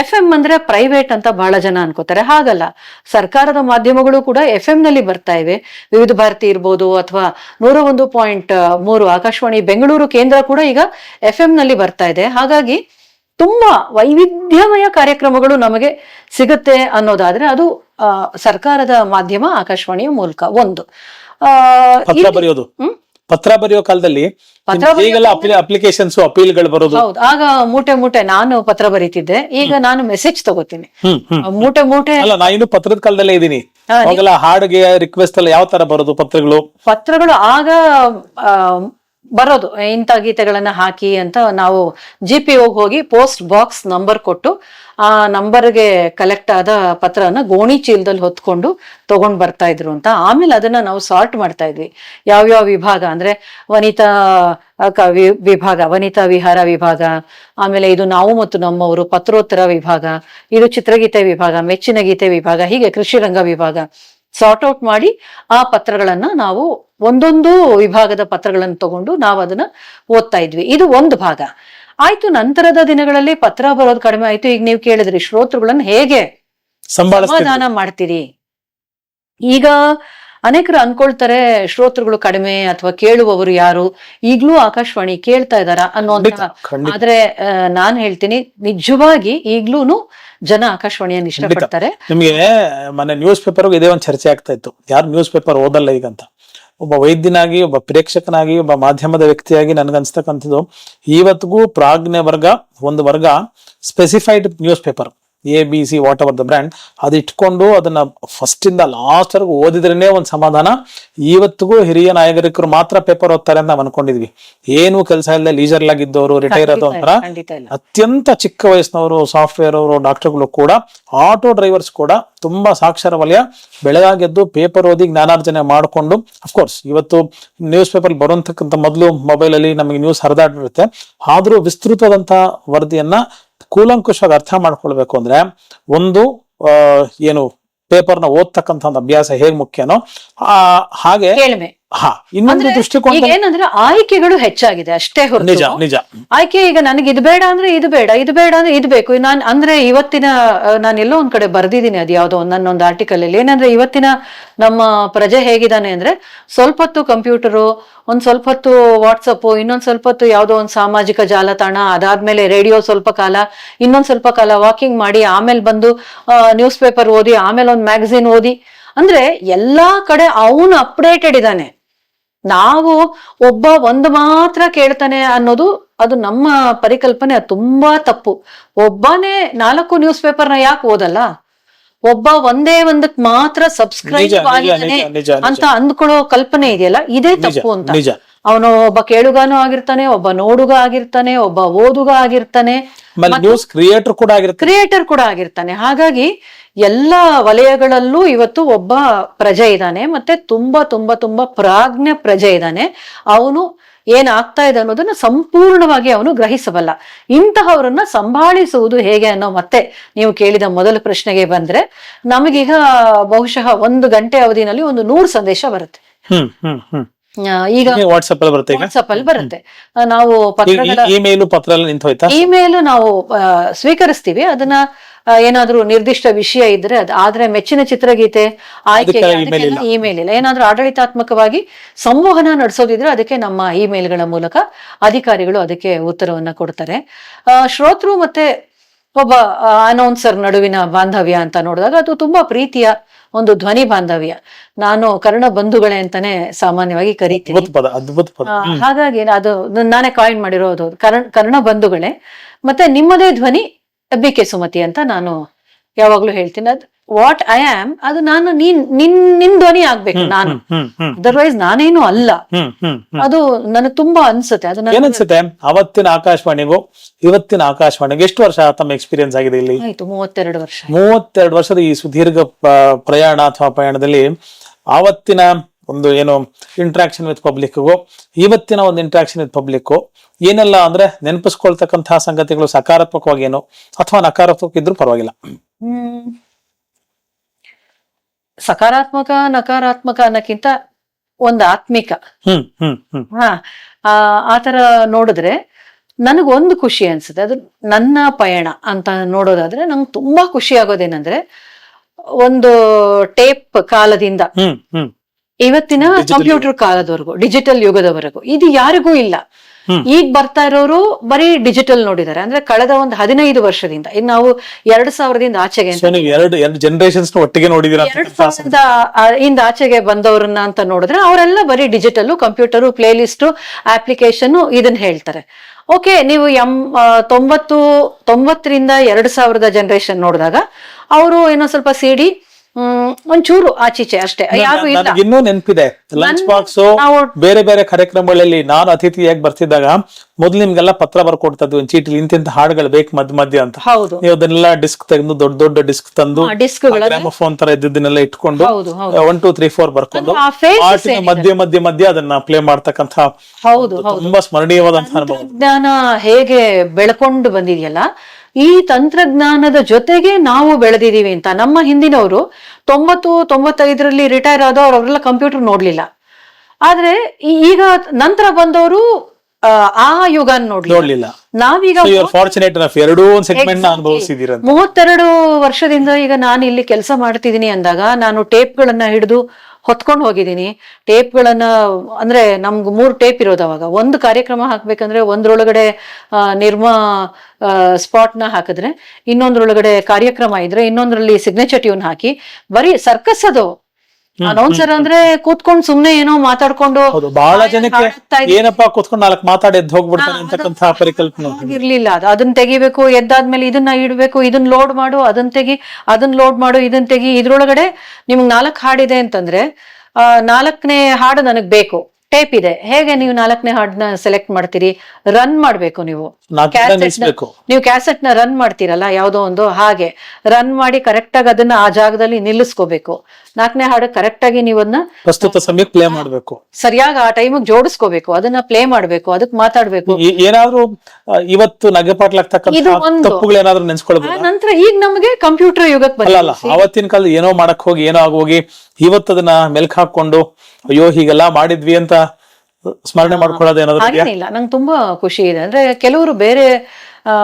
ಎಫ್ ಎಂ ಅಂದ್ರೆ ಪ್ರೈವೇಟ್ ಅಂತ ಬಹಳ ಜನ ಅನ್ಕೋತಾರೆ. ಹಾಗಲ್ಲ ಸರ್ಕಾರದ ಮಾಧ್ಯಮಗಳು ಕೂಡ ಎಫ್ ಎಂ ನಲ್ಲಿ ಬರ್ತಾ ಇವೆ. ವಿವಿಧ ಭಾರತಿ ಇರ್ಬೋದು ಅಥವಾ ನೂರ ಒಂದು ಪಾಯಿಂಟ್ ಮೂರು ಆಕಾಶವಾಣಿ ಬೆಂಗಳೂರು ಕೇಂದ್ರ ಕೂಡ ಈಗ ಎಫ್ ಎಂ ನಲ್ಲಿ ಬರ್ತಾ ಇದೆ. ಹಾಗಾಗಿ ತುಂಬಾ ವೈವಿಧ್ಯಮಯ ಕಾರ್ಯಕ್ರಮಗಳು ನಮಗೆ ಸಿಗುತ್ತೆ ಅನ್ನೋದಾದ್ರೆ ಅದು ಸರ್ಕಾರದ ಮಾಧ್ಯಮ ಆಕಾಶವಾಣಿಯ ಮೂಲಕ ಒಂದು. ಬರೆಯೋದು? ಪತ್ರ ಬರೆಯೋ ಕಾಲದಲ್ಲಿ ಪತ್ರ ಈಗೆಲ್ಲ ಅಪ್ಲಿಕೇಶನ್ಸ್ ಅಪೀಲ್ಗಳು ಬರೋದು. ಹೌದು. ಆಗ ಮೂಟೆ ಮೂಟೆ ನಾನು ಪತ್ರ ಬರೀತಿದ್ದೆ. ಈಗ ನಾನು ಮೆಸೇಜ್ ತಗೋತೀನಿ. ಮೂಟೆ ಮೂಟೆ ಅಲ್ಲ ನಾ ಇನ್ನು ಪತ್ರದ ಕಾಲದಲ್ಲೇ ನೀವು- ಅವಾಗೆಲ್ಲ ಹಾಡಿಗೆ ರಿಕ್ವೆಸ್ಟ್ ಎಲ್ಲ ಯಾವ ತರ ಬರೋದು ಪತ್ರಗಳು? ಪತ್ರಗಳು ಆಗ ಬರೋದು ಇಂಥ ಗೀತೆಗಳನ್ನ ಹಾಕಿ ಅಂತ ನಾವು ಜಿ ಪಿ ಹೋಗಿ ಪೋಸ್ಟ್ ಬಾಕ್ಸ್ ನಂಬರ್ ಕೊಟ್ಟು, ಆ ನಂಬರ್ಗೆ ಕಲೆಕ್ಟ್ ಆದ ಪತ್ರನ ಗೋಣಿ ಚೀಲದಲ್ಲಿ ಹೊತ್ಕೊಂಡು ತಗೊಂಡ್ ಬರ್ತಾ ಇದ್ರು ಅಂತ. ಆಮೇಲೆ ಅದನ್ನ ನಾವು ಸಾರ್ಟ್ ಮಾಡ್ತಾ ಇದ್ವಿ. ಯಾವ್ಯಾವ ವಿಭಾಗ ಅಂದ್ರೆ ವನಿತಾ ಕವಿ ವಿಭಾಗ, ವನಿತಾ ವಿಹಾರ ವಿಭಾಗ, ಆಮೇಲೆ ಇದು ನಾವು ಮತ್ತು ನಮ್ಮವರು ಪತ್ರೋತ್ತರ ವಿಭಾಗ, ಇದು ಚಿತ್ರಗೀತೆ ವಿಭಾಗ, ಮೆಚ್ಚಿನ ಗೀತೆ ವಿಭಾಗ, ಹೀಗೆ ಕೃಷಿ ರಂಗ ವಿಭಾಗ. ಸಾರ್ಟ್ ಔಟ್ ಮಾಡಿ ಆ ಪತ್ರಗಳನ್ನ ನಾವು ಒಂದೊಂದು ವಿಭಾಗದ ಪತ್ರಗಳನ್ನು ತಗೊಂಡು ನಾವು ಅದನ್ನ ಓದ್ತಾ ಇದ್ವಿ. ಇದು ಒಂದು ಭಾಗ. ಆಯ್ತು ನಂತರದ ದಿನಗಳಲ್ಲಿ ಪತ್ರ ಬರೋದು ಕಡಿಮೆ ಆಯ್ತು. ಈಗ ನೀವು ಕೇಳಿದ್ರಿ ಶ್ರೋತೃಗಳನ್ನ ಹೇಗೆ ಸಮಾಧಾನ ಮಾಡ್ತೀರಿ? ಈಗ ಅನೇಕರು ಅನ್ಕೊಳ್ತಾರೆ ಶ್ರೋತೃಗಳು ಕಡಿಮೆ ಅಥವಾ ಕೇಳುವವರು ಯಾರು? ಈಗ್ಲೂ ಆಕಾಶವಾಣಿ ಕೇಳ್ತಾ ಇದಾರ ಅನ್ನೋ ಆದ್ರೆ ನಾನು ನಾನ್ ಹೇಳ್ತೀನಿ ನಿಜವಾಗಿ ಈಗ್ಲೂನು ಜನ ಆಕಾಶವಾಣಿಯನ್ನು ಇಷ್ಟಪಡ್ತಾರೆ. ನಿಮಗೆ ಮನೆ ನ್ಯೂಸ್ ಪೇಪರ್ ಇದೇ ಒಂದು ಚರ್ಚೆ ಆಗ್ತಾ ಇತ್ತು. ಯಾರು ನ್ಯೂಸ್ ಪೇಪರ್ ಓದಲ್ಲ ಈಗ ಅಂತ. ಒಬ್ಬ ವೈದ್ಯನಾಗಿ ಒಬ್ಬ ಪ್ರೇಕ್ಷಕನಾಗಿ ಒಬ್ಬ ಮಾಧ್ಯಮದ ವ್ಯಕ್ತಿಯಾಗಿ ನನ್ಗನ್ಸ್ತಕ್ಕಂಥದ್ದು ಇವತ್ತಿಗೂ ಪ್ರಾಜ್ಞೆ ವರ್ಗ ಒಂದು ವರ್ಗ specified newspaper A B C what are the brand ಅದು ಇಟ್ಕೊಂಡು ಅದನ್ನ ಫಸ್ಟ್ ಇಂದ ಲಾಸ್ಟ್ ವರೆಗೂ ಓದಿದ್ರೇನೆ ಒಂದು ಸಮಾಧಾನ. ಇವತ್ತಿಗೂ ಹಿರಿಯ ನಾಯಕರು ಮಾತ್ರ ಪೇಪರ್ ಓದ್ತಾರೆ ಅಂತ ನಾವು ಅನ್ಕೊಂಡಿದ್ವಿ. ಏನು ಕೆಲಸ ಇಲ್ಲದೆ ಲೀಜರ್ ಆಗಿದ್ದವರು ರಿಟೈರ್ ಆದ ಒಂಥರ ಅತ್ಯಂತ ಚಿಕ್ಕ ವಯಸ್ಸಿನವರು ಸಾಫ್ಟ್ವೇರ್ ಅವರು ಡಾಕ್ಟರ್ಗಳು ಕೂಡ ಆಟೋ ಡ್ರೈವರ್ಸ್ ಕೂಡ ತುಂಬಾ ಸಾಕ್ಷರ ವಲಯ ಬೆಳಗಾಗೆದ್ದು ಪೇಪರ್ ಓದಿ ಜ್ಞಾನಾರ್ಜನೆ ಮಾಡಿಕೊಂಡು ಅಫ್ಕೋರ್ಸ್ ಇವತ್ತು ನ್ಯೂಸ್ ಪೇಪರ್ ಬರುವಂತಕ್ಕಂಥ ಮೊದಲು ಮೊಬೈಲ್ ಅಲ್ಲಿ ನಮಗೆ ನ್ಯೂಸ್ ಹರಿದಾಡಿರುತ್ತೆ ಆದ್ರೂ ವಿಸ್ತೃತವಾದಂತಹ ವರದಿಯನ್ನ ಕೂಲಂಕುಷವಾಗಿ ಅರ್ಥ ಮಾಡ್ಕೊಳ್ಬೇಕು ಅಂದ್ರೆ ಒಂದು ಏನು ಪೇಪರ್ನ ಓದ್ತಕ್ಕಂಥ ಒಂದು ಅಭ್ಯಾಸ ಹೇಗ್ ಮುಖ್ಯನೋ ಹಾಗೆ ಹಾ ಇನ್ನೊಂದು ದೃಷ್ಟಿಕೋನ ಏನಂದ್ರೆ ಆಯ್ಕೆಗಳು ಹೆಚ್ಚಾಗಿದೆ ಅಷ್ಟೇ ಹೊರತು. ನಿಜ ನಿಜ. ಆಯ್ಕೆ ಈಗ ನನಗೆ ಇದು ಬೇಡ ಅಂದ್ರೆ ಇದು ಬೇಡ ಇದು ಬೇಡ ಅಂದ್ರೆ ಇದು ಬೇಕು. ನಾನ್ ಅಂದ್ರೆ ಇವತ್ತಿನ ನಾನು ಎಲ್ಲೋ ಒಂದ್ ಕಡೆ ಬರ್ದಿದ್ದೀನಿ ಅದು ಯಾವ್ದೋ ಒಂದ್ ನನ್ನೊಂದು ಆರ್ಟಿಕಲ್ ಅಲ್ಲಿ. ಏನಂದ್ರೆ ಇವತ್ತಿನ ನಮ್ಮ ಪ್ರಜೆ ಹೇಗಿದ್ದಾನೆ ಅಂದ್ರೆ ಸ್ವಲ್ಪ ಹೊತ್ತು ಕಂಪ್ಯೂಟರು ಒಂದ್ ಸ್ವಲ್ಪ ಹೊತ್ತು ವಾಟ್ಸಪ್ ಇನ್ನೊಂದ್ ಸ್ವಲ್ಪ ಹೊತ್ತು ಯಾವ್ದೋ ಒಂದ್ ಸಾಮಾಜಿಕ ಜಾಲತಾಣ ಅದಾದ್ಮೇಲೆ ರೇಡಿಯೋ ಸ್ವಲ್ಪ ಕಾಲ ಇನ್ನೊಂದ್ ಸ್ವಲ್ಪ ಕಾಲ ವಾಕಿಂಗ್ ಮಾಡಿ ಆಮೇಲೆ ಬಂದು ನ್ಯೂಸ್ ಪೇಪರ್ ಓದಿ ಆಮೇಲೆ ಒಂದ್ ಮ್ಯಾಗಝಿನ್ ಓದಿ. ಅಂದ್ರೆ ಎಲ್ಲಾ ಕಡೆ ಅವನು ಅಪ್ಡೇಟೆಡ್ ಇದ್ದಾನೆ. ನಾವು ಒಬ್ಬ ಒಂದು ಮಾತ್ರ ಕೇಳ್ತಾನೆ ಅನ್ನೋದು ಅದು ನಮ್ಮ ಪರಿಕಲ್ಪನೆ ಅದು ತುಂಬಾ ತಪ್ಪು. ಒಬ್ಬನೇ ನಾಲ್ಕು ನ್ಯೂಸ್ ಪೇಪರ್ನ ಯಾಕೆ ಓದಲ್ಲ? ಒಬ್ಬ ಒಂದೇ ಒಂದಕ್ ಮಾತ್ರ ಸಬ್ಸ್ಕ್ರೈಬ್ ಆಗಿದ್ದಾನೆ ಅಂತ ಅಂದ್ಕೊಳ್ಳೋ ಕಲ್ಪನೆ ಇದೆಯಲ್ಲ? ಇದೇ ತಪ್ಪು ಅಂತ. ಅವನು ಒಬ್ಬ ಕೇಳುಗಾನು ಆಗಿರ್ತಾನೆ ಒಬ್ಬ ನೋಡುಗ ಆಗಿರ್ತಾನೆ ಒಬ್ಬ ಓದುಗ ಆಗಿರ್ತಾನೆ. ಕ್ರಿಯೇಟರ್ ಕೂಡ ಆಗಿರ್ತಾನೆ. ಹಾಗಾಗಿ ಎಲ್ಲ ವಲಯಗಳಲ್ಲೂ ಇವತ್ತು ಒಬ್ಬ ಪ್ರಜೆ ಇದ್ದಾನೆ, ಮತ್ತೆ ತುಂಬಾ ತುಂಬಾ ತುಂಬಾ ಪ್ರಾಜ್ಞ ಪ್ರಜೆ ಇದ್ದಾನೆ. ಅವನು ಏನಾಗ್ತಾ ಇದೆ ಅನ್ನೋದನ್ನ ಸಂಪೂರ್ಣವಾಗಿ ಅವನು ಗ್ರಹಿಸಬಲ್ಲ. ಇಂತಹವರನ್ನ ಸಂಭಾಳಿಸುವುದು ಹೇಗೆ ಅನ್ನೋ ಮತ್ತೆ ನೀವು ಕೇಳಿದ ಮೊದಲ ಪ್ರಶ್ನೆಗೆ ಬಂದ್ರೆ, ನಮಗೀಗ ಬಹುಶಃ ಒಂದು ಗಂಟೆ ಅವಧಿನಲ್ಲಿ ಒಂದು ನೂರು ಸಂದೇಶ ಬರುತ್ತೆ. ಈಗ ವಾಟ್ಸ್ಆಪ್ ಅಲ್ಲಿ ಬರುತ್ತೆ ವಾಟ್ಸ್ಆಪ್ ಅಲ್ಲಿ ಬರುತ್ತೆ. ನಾವು ಇಮೇಲ್ ಇಮೇಲು ಪತ್ರ ನಿಂತು ಹೋಯ್ತಾ ಇಮೇಲ್ ನಾವು ಸ್ವೀಕರಿಸ್ತೀವಿ. ಅದನ್ನ ಏನಾದ್ರೂ ನಿರ್ದಿಷ್ಟ ವಿಷಯ ಇದ್ರೆ ಅದ್ ಆದ್ರೆ ಮೆಚ್ಚಿನ ಚಿತ್ರಗೀತೆ ಆಯ್ಕೆ ಇಮೇಲ್ ಇಲ್ಲ. ಏನಾದ್ರೂ ಆಡಳಿತಾತ್ಮಕವಾಗಿ ಸಂವಹನ ನಡೆಸೋದಿದ್ರೆ ಅದಕ್ಕೆ ನಮ್ಮ ಇಮೇಲ್ಗಳ ಮೂಲಕ ಅಧಿಕಾರಿಗಳು ಅದಕ್ಕೆ ಉತ್ತರವನ್ನ ಕೊಡ್ತಾರೆ. ಶ್ರೋತೃ ಮತ್ತೆ ಒಬ್ಬ ಅನೌನ್ಸರ್ ನಡುವಿನ ಬಾಂಧವ್ಯ ಅಂತ ನೋಡಿದಾಗ ಅದು ತುಂಬಾ ಪ್ರೀತಿಯ ಒಂದು ಧ್ವನಿ ಬಾಂಧವ್ಯ. ನಾನು ಕರ್ಣ ಬಂಧುಗಳೇ ಅಂತಾನೆ ಸಾಮಾನ್ಯವಾಗಿ ಕರಿತೀನಿ. ಹಾಗಾಗಿ ಅದು ನಾನೇ ಕಾಯಿನ್ ಮಾಡಿರೋದು. ಕರ್ಣ ಕರ್ಣ ಬಂಧುಗಳೇ. ಮತ್ತೆ ನಿಮ್ಮದೇ ಧ್ವನಿ ಬಿ ಕೆ ಸುಮತಿ ಅಂತ ನಾನು ಯಾವಾಗ್ಲೂ ಹೇಳ್ತೀನಿ. ಅದ್ ವಾಟ್ ಐ ಆಮ್ ಅದು ನಾನು ನೀನ್ ನಿನ್ ನಿನ್ ಧ್ವನಿ ಆಗ್ಬೇಕು ನಾನು. ಅದರ್ವೈಸ್ ನಾನೇನು ಅಲ್ಲ. ಅದು ನನಗೆ ತುಂಬಾ ಅನ್ಸುತ್ತೆ ಅದು ಅನ್ಸುತ್ತೆ ಅವತ್ತಿನ ಆಕಾಶವಾಣಿಗೂ ಇವತ್ತಿನ ಆಕಾಶವಾಣಿಗೂ ಎಷ್ಟು ವರ್ಷ ತಮ್ಮ ಎಕ್ಸ್ಪೀರಿಯನ್ಸ್ ಆಗಿದೆ ಇಲ್ಲಿ? ಆಯ್ತು ಮೂವತ್ತೆರಡು ವರ್ಷ ಮೂವತ್ತೆರಡು ವರ್ಷದ ಈ ಸುದೀರ್ಘ ಪ್ರಯಾಣ ಅಥವಾ ಪ್ರಯಾಣದಲ್ಲಿ ಆವತ್ತಿನ ಒಂದು ಏನು ಇಂಟ್ರಾಕ್ಷನ್ ವಿತ್ ಪಬ್ಲಿಕ್ಗೂ ಇವತ್ತಿನ ಒಂದು ಇಂಟ್ರಾಕ್ಷನ್ ವಿತ್ ಪಬ್ಲಿಕ್ ಏನೆಲ್ಲ ಅಂದ್ರೆ ನೆನಪಿಸ್ಕೊಳ್ತಕ್ಕಂತಹ ಸಂಗತಿಗಳು ಸಕಾರಾತ್ಮಕವಾಗಿ ಏನು ಅಥವಾ ನಕಾರಾತ್ಮಕ ಇದ್ರೂ ಪರವಾಗಿಲ್ಲ ಸಕಾರಾತ್ಮಕ ನಕಾರಾತ್ಮಕ ಅನ್ನಕ್ಕಿಂತ ಒಂದು ಆತ್ಮಿಕ. ಹಾ ಆ ಆತರ ನೋಡಿದ್ರೆ ನನಗೊಂದು ಒಂದು ಖುಷಿ ಅನ್ಸುತ್ತೆ. ಅದು ನನ್ನ ಪಯಣ ಅಂತ ನೋಡೋದಾದ್ರೆ ನಂಗೆ ತುಂಬಾ ಖುಷಿ ಆಗೋದೇನಂದ್ರೆ ಒಂದು ಟೇಪ್ ಕಾಲದಿಂದ ಇವತ್ತಿನ ಕಂಪ್ಯೂಟರ್ ಕಾಲದವರೆಗೂ ಡಿಜಿಟಲ್ ಯುಗದವರೆಗೂ ಇದು ಯಾರಿಗೂ ಇಲ್ಲ. ಈಗ ಬರ್ತಾ ಇರೋರು ಬರೀ ಡಿಜಿಟಲ್ ನೋಡಿದ್ದಾರೆ. ಅಂದ್ರೆ ಕಳೆದ ಒಂದು ಹದಿನೈದು ವರ್ಷದಿಂದ. ಇನ್ನು ನಾವು ಎರಡ್ ಸಾವಿರದಿಂದ ಆಚೆಗೆ ಎರಡು ಎರಡು ಜನರೇಷನ್ಸ್ ಒಟ್ಟಿಗೆ ನೋಡಿದೀರಾ ಎರಡ್ ಸಾವಿರದ ಇಂದ ಆಚೆಗೆ ಬಂದವರನ್ನ ಅಂತ ನೋಡಿದ್ರೆ ಅವರೆಲ್ಲ ಬರೀ digital computer playlist application ಇದನ್ನ ಹೇಳ್ತಾರೆ. ಓಕೆ ನೀವು ಎಂ ತೊಂಬತ್ತು ತೊಂಬತ್ತರಿಂದ ಎರಡ್ ಸಾವಿರದ ಜನರೇಷನ್ ನೋಡಿದಾಗ ಅವರು ಏನೋ ಸ್ವಲ್ಪ ಸಿಡಿ ಹ್ಮ್ ಒಂಚೂರು ಆಚೀಚೆ ಅಷ್ಟೇ. ಯಾರು ಇಲ್ಲ. ನನಗೆ ಇನ್ನೂ ನೆನಪಿದೆ. ಲಂಚ್ ಬಾಕ್ಸ್ ಬೇರೆ ಬೇರೆ ಕಾರ್ಯಕ್ರಮಗಳಲ್ಲಿ ನಾನು ಅತಿಥಿಯಾಗಿ ಬರ್ತಿದ್ದಾಗ ಮೊದ್ಲು ನಿಮ್ಗೆಲ್ಲ ಪತ್ರ ಬರ್ಕೊಡ್ತಾ ಇದ್ವಿ ಒಂದ್ ಚೀಟಿ ಇಂತಿಂತ ಹಾಡುಗಳು ಬೇಕು ಮಧ್ಯ ಮಧ್ಯ ಅಂತ. ಹೌದು. ನೀವು ಅದನ್ನೆಲ್ಲ ಡಿಸ್ಕ್ ತೆಗೆದು ದೊಡ್ಡ ದೊಡ್ಡ ಡಿಸ್ಕ್ ತಂದು ಫೋನ್ ತರ ಇದ್ದಿದ್ದನ್ನೆಲ್ಲ ಇಟ್ಕೊಂಡು ಒನ್ ಟೂ ತ್ರೀ ಫೋರ್ ಬರ್ಕೊಂಡು ಮಧ್ಯ ಮಧ್ಯ. ಮಧ್ಯೆ ಅದನ್ನ ಪ್ಲೇ ಮಾಡ್ತಕ್ಕಂತ ಹೌದು ಹೌದು. ತುಂಬಾ ಸ್ಮರಣೀಯವಾದಂತಹ ಅನುಭವ. ಜ್ಞಾನ ಹೇಗೆ ಬೆಳ್ಕೊಂಡು ಬಂದಿದೆಯಲ್ಲ ಈ ತಂತ್ರಜ್ಞಾನದ ಜೊತೆಗೆ ನಾವು ಬೆಳೆದಿದ್ದೀವಿ ಅಂತ. ನಮ್ಮ ಹಿಂದಿನವರು ತೊಂಬತ್ತು ತೊಂಬತ್ತೈದರಲ್ಲಿ ರಿಟೈರ್ ಆದವ್ರು ಅವರೆಲ್ಲ ಕಂಪ್ಯೂಟರ್ ನೋಡ್ಲಿಲ್ಲ. ಆದ್ರೆ ಈಗ ನಂತರ ಬಂದವರು ಆ, ಯುಗ ನೋಡ್ಲಿಲ್ಲ. ನಾವೀಗ ಯು ಆರ್ ಫಾರ್ಚುನೇಟ್ ಎರಡೂ ಒಂದ್ ಸೆಗ್ಮೆಂಟ್ನ Exactly. ಅನುಭವಿಸಿದೀರ ಮೂವತ್ತೆರಡು ವರ್ಷದಿಂದ ಈಗ ನಾನು ಇಲ್ಲಿ ಕೆಲಸ ಮಾಡ್ತಿದ್ದೀನಿ ಅಂದಾಗ ನಾನು ಟೇಪ್ಗಳನ್ನ ಹಿಡಿದು ಹೊತ್ಕೊಂಡು ಹೋಗಿದ್ದೀನಿ. ಟೇಪ್ಗಳನ್ನ, ಅಂದ್ರೆ ನಮ್ಗೆ ಮೂರು ಟೇಪ್ ಇರೋದು ಅವಾಗ. ಒಂದು ಕಾರ್ಯಕ್ರಮ ಹಾಕ್ಬೇಕಂದ್ರೆ ಒಂದ್ರೊಳಗಡೆ ನಿರ್ಮ ಸ್ಪಾಟ್ನ ಹಾಕಿದ್ರೆ, ಇನ್ನೊಂದ್ರೊಳಗಡೆ ಕಾರ್ಯಕ್ರಮ ಇದ್ರೆ ಇನ್ನೊಂದ್ರಲ್ಲಿ ಸಿಗ್ನೇಚರ್ ಟ್ಯೂನ್ ಹಾಕಿ, ಬರೀ ಸರ್ಕಸ್ ಅದು ಅನೌನ್ಸರ್ ಅಂದ್ರೆ ಕೂತ್ಕೊಂಡು ಸುಮ್ನೆ ಏನೋ ಮಾತಾಡ್ಕೊಂಡು ಹೌದು ಬಹಳ ಜನಕ್ಕೆ. ಏನಪ್ಪಾ ಕೂತ್ಕೊಂಡು ನಾಲ್ಕು ಮಾತಾಡಿ ಎದ್ದು ಹೋಗ್ಬಿಡ್ತಾನೆ ಅಂತಕ್ಕಂತಹ ಪರಿಕಲ್ಪನೆ ಇರ್ಲಿಲ್ಲ ಅದು ಅದನ್ನ ತೆಗಿಬೇಕು ಎದ್ದಾದ್ಮೇಲೆ ಇದನ್ನ ಇಡ್ಬೇಕು ಇದನ್ನ ಲೋಡ್ ಮಾಡು ಅದನ್ನ ತೆಗಿ ಅದನ್ನ ಲೋಡ್ ಮಾಡು ಇದನ್ನ ತೆಗಿ. ಇದ್ರೊಳಗಡೆ ನಿಮ್ಗೆ ನಾಲ್ಕು ಹಾಡಿದೆ ಅಂತಂದ್ರೆ ಆ ನಾಲ್ಕನೇ ಹಾಡು ನನಗ್ ಬೇಕು. ಟೇಪ್ ಇದೆ. ಹೇಗೆ ನೀವು ನಾಲ್ಕನೇ ಹಾಡ್ನ ಸೆಲೆಕ್ಟ್ ಮಾಡ್ತೀರಿ? ರನ್ ಮಾಡ್ಬೇಕು ನೀವು. ನೀವು ಕ್ಯಾಸೆಟ್ನ ರನ್ ಮಾಡ್ತೀರಲ್ಲ ಯಾವುದೋ ಒಂದು ಹಾಗೆ. ರನ್ ಮಾಡಿ ಕರೆಕ್ಟ್ ಆಗಿ ಅದನ್ನ ಆ ಜಾಗದಲ್ಲಿ ನಿಲ್ಲಿಸ್ಕೋಬೇಕು. ನಾಲ್ಕನೇ ಹಾಡು ಕರೆಕ್ಟ್ ಆಗಿ ನೀವು ಅದನ್ನ ಪ್ರಸ್ತುತ ಸಮಯಕ್ಕೆ ಪ್ಲೇ ಮಾಡ್ಬೇಕು. ಸರಿಯಾಗಿ ಆ ಟೈಮಿಗೆ ಜೋಡಿಸ್ಕೋಬೇಕು. ಅದನ್ನ ಪ್ಲೇ ಮಾಡ್ಬೇಕು. ಅದಕ್ಕೆ ಮಾತಾಡ್ಬೇಕು. ಏನಾದ್ರು ಇವತ್ತು ನಗೆಪಾಟ್ಲಾಗ್ತಕ್ಕಂಥ ನಂತರ ಈಗ ನಮಗೆ ಕಂಪ್ಯೂಟರ್ ಯುಗಕ್ಕೆ ಬರಲ್ಲ ಅವತ್ತಿನ ಕಾಲ ಏನೋ ಮಾಡಕ್ ಹೋಗಿ ಏನೋ ಆಗೋಗಿ ಇವತ್ತು ಅದನ್ನ ಮೆಲ್ಕ್ ಹಾಕೊಂಡು ಅಯ್ಯೋ ಹೀಗೆಲ್ಲ ಮಾಡಿದ್ವಿ ಅಂತ ಸ್ಮರಣೆ ಮಾಡ್ಕೊಳ್ಳೋದು ಏನಾದ್ರು ನಂಗೆ ತುಂಬಾ ಖುಷಿ ಇದೆ. ಅಂದ್ರೆ ಕೆಲವರು ಬೇರೆ ಆ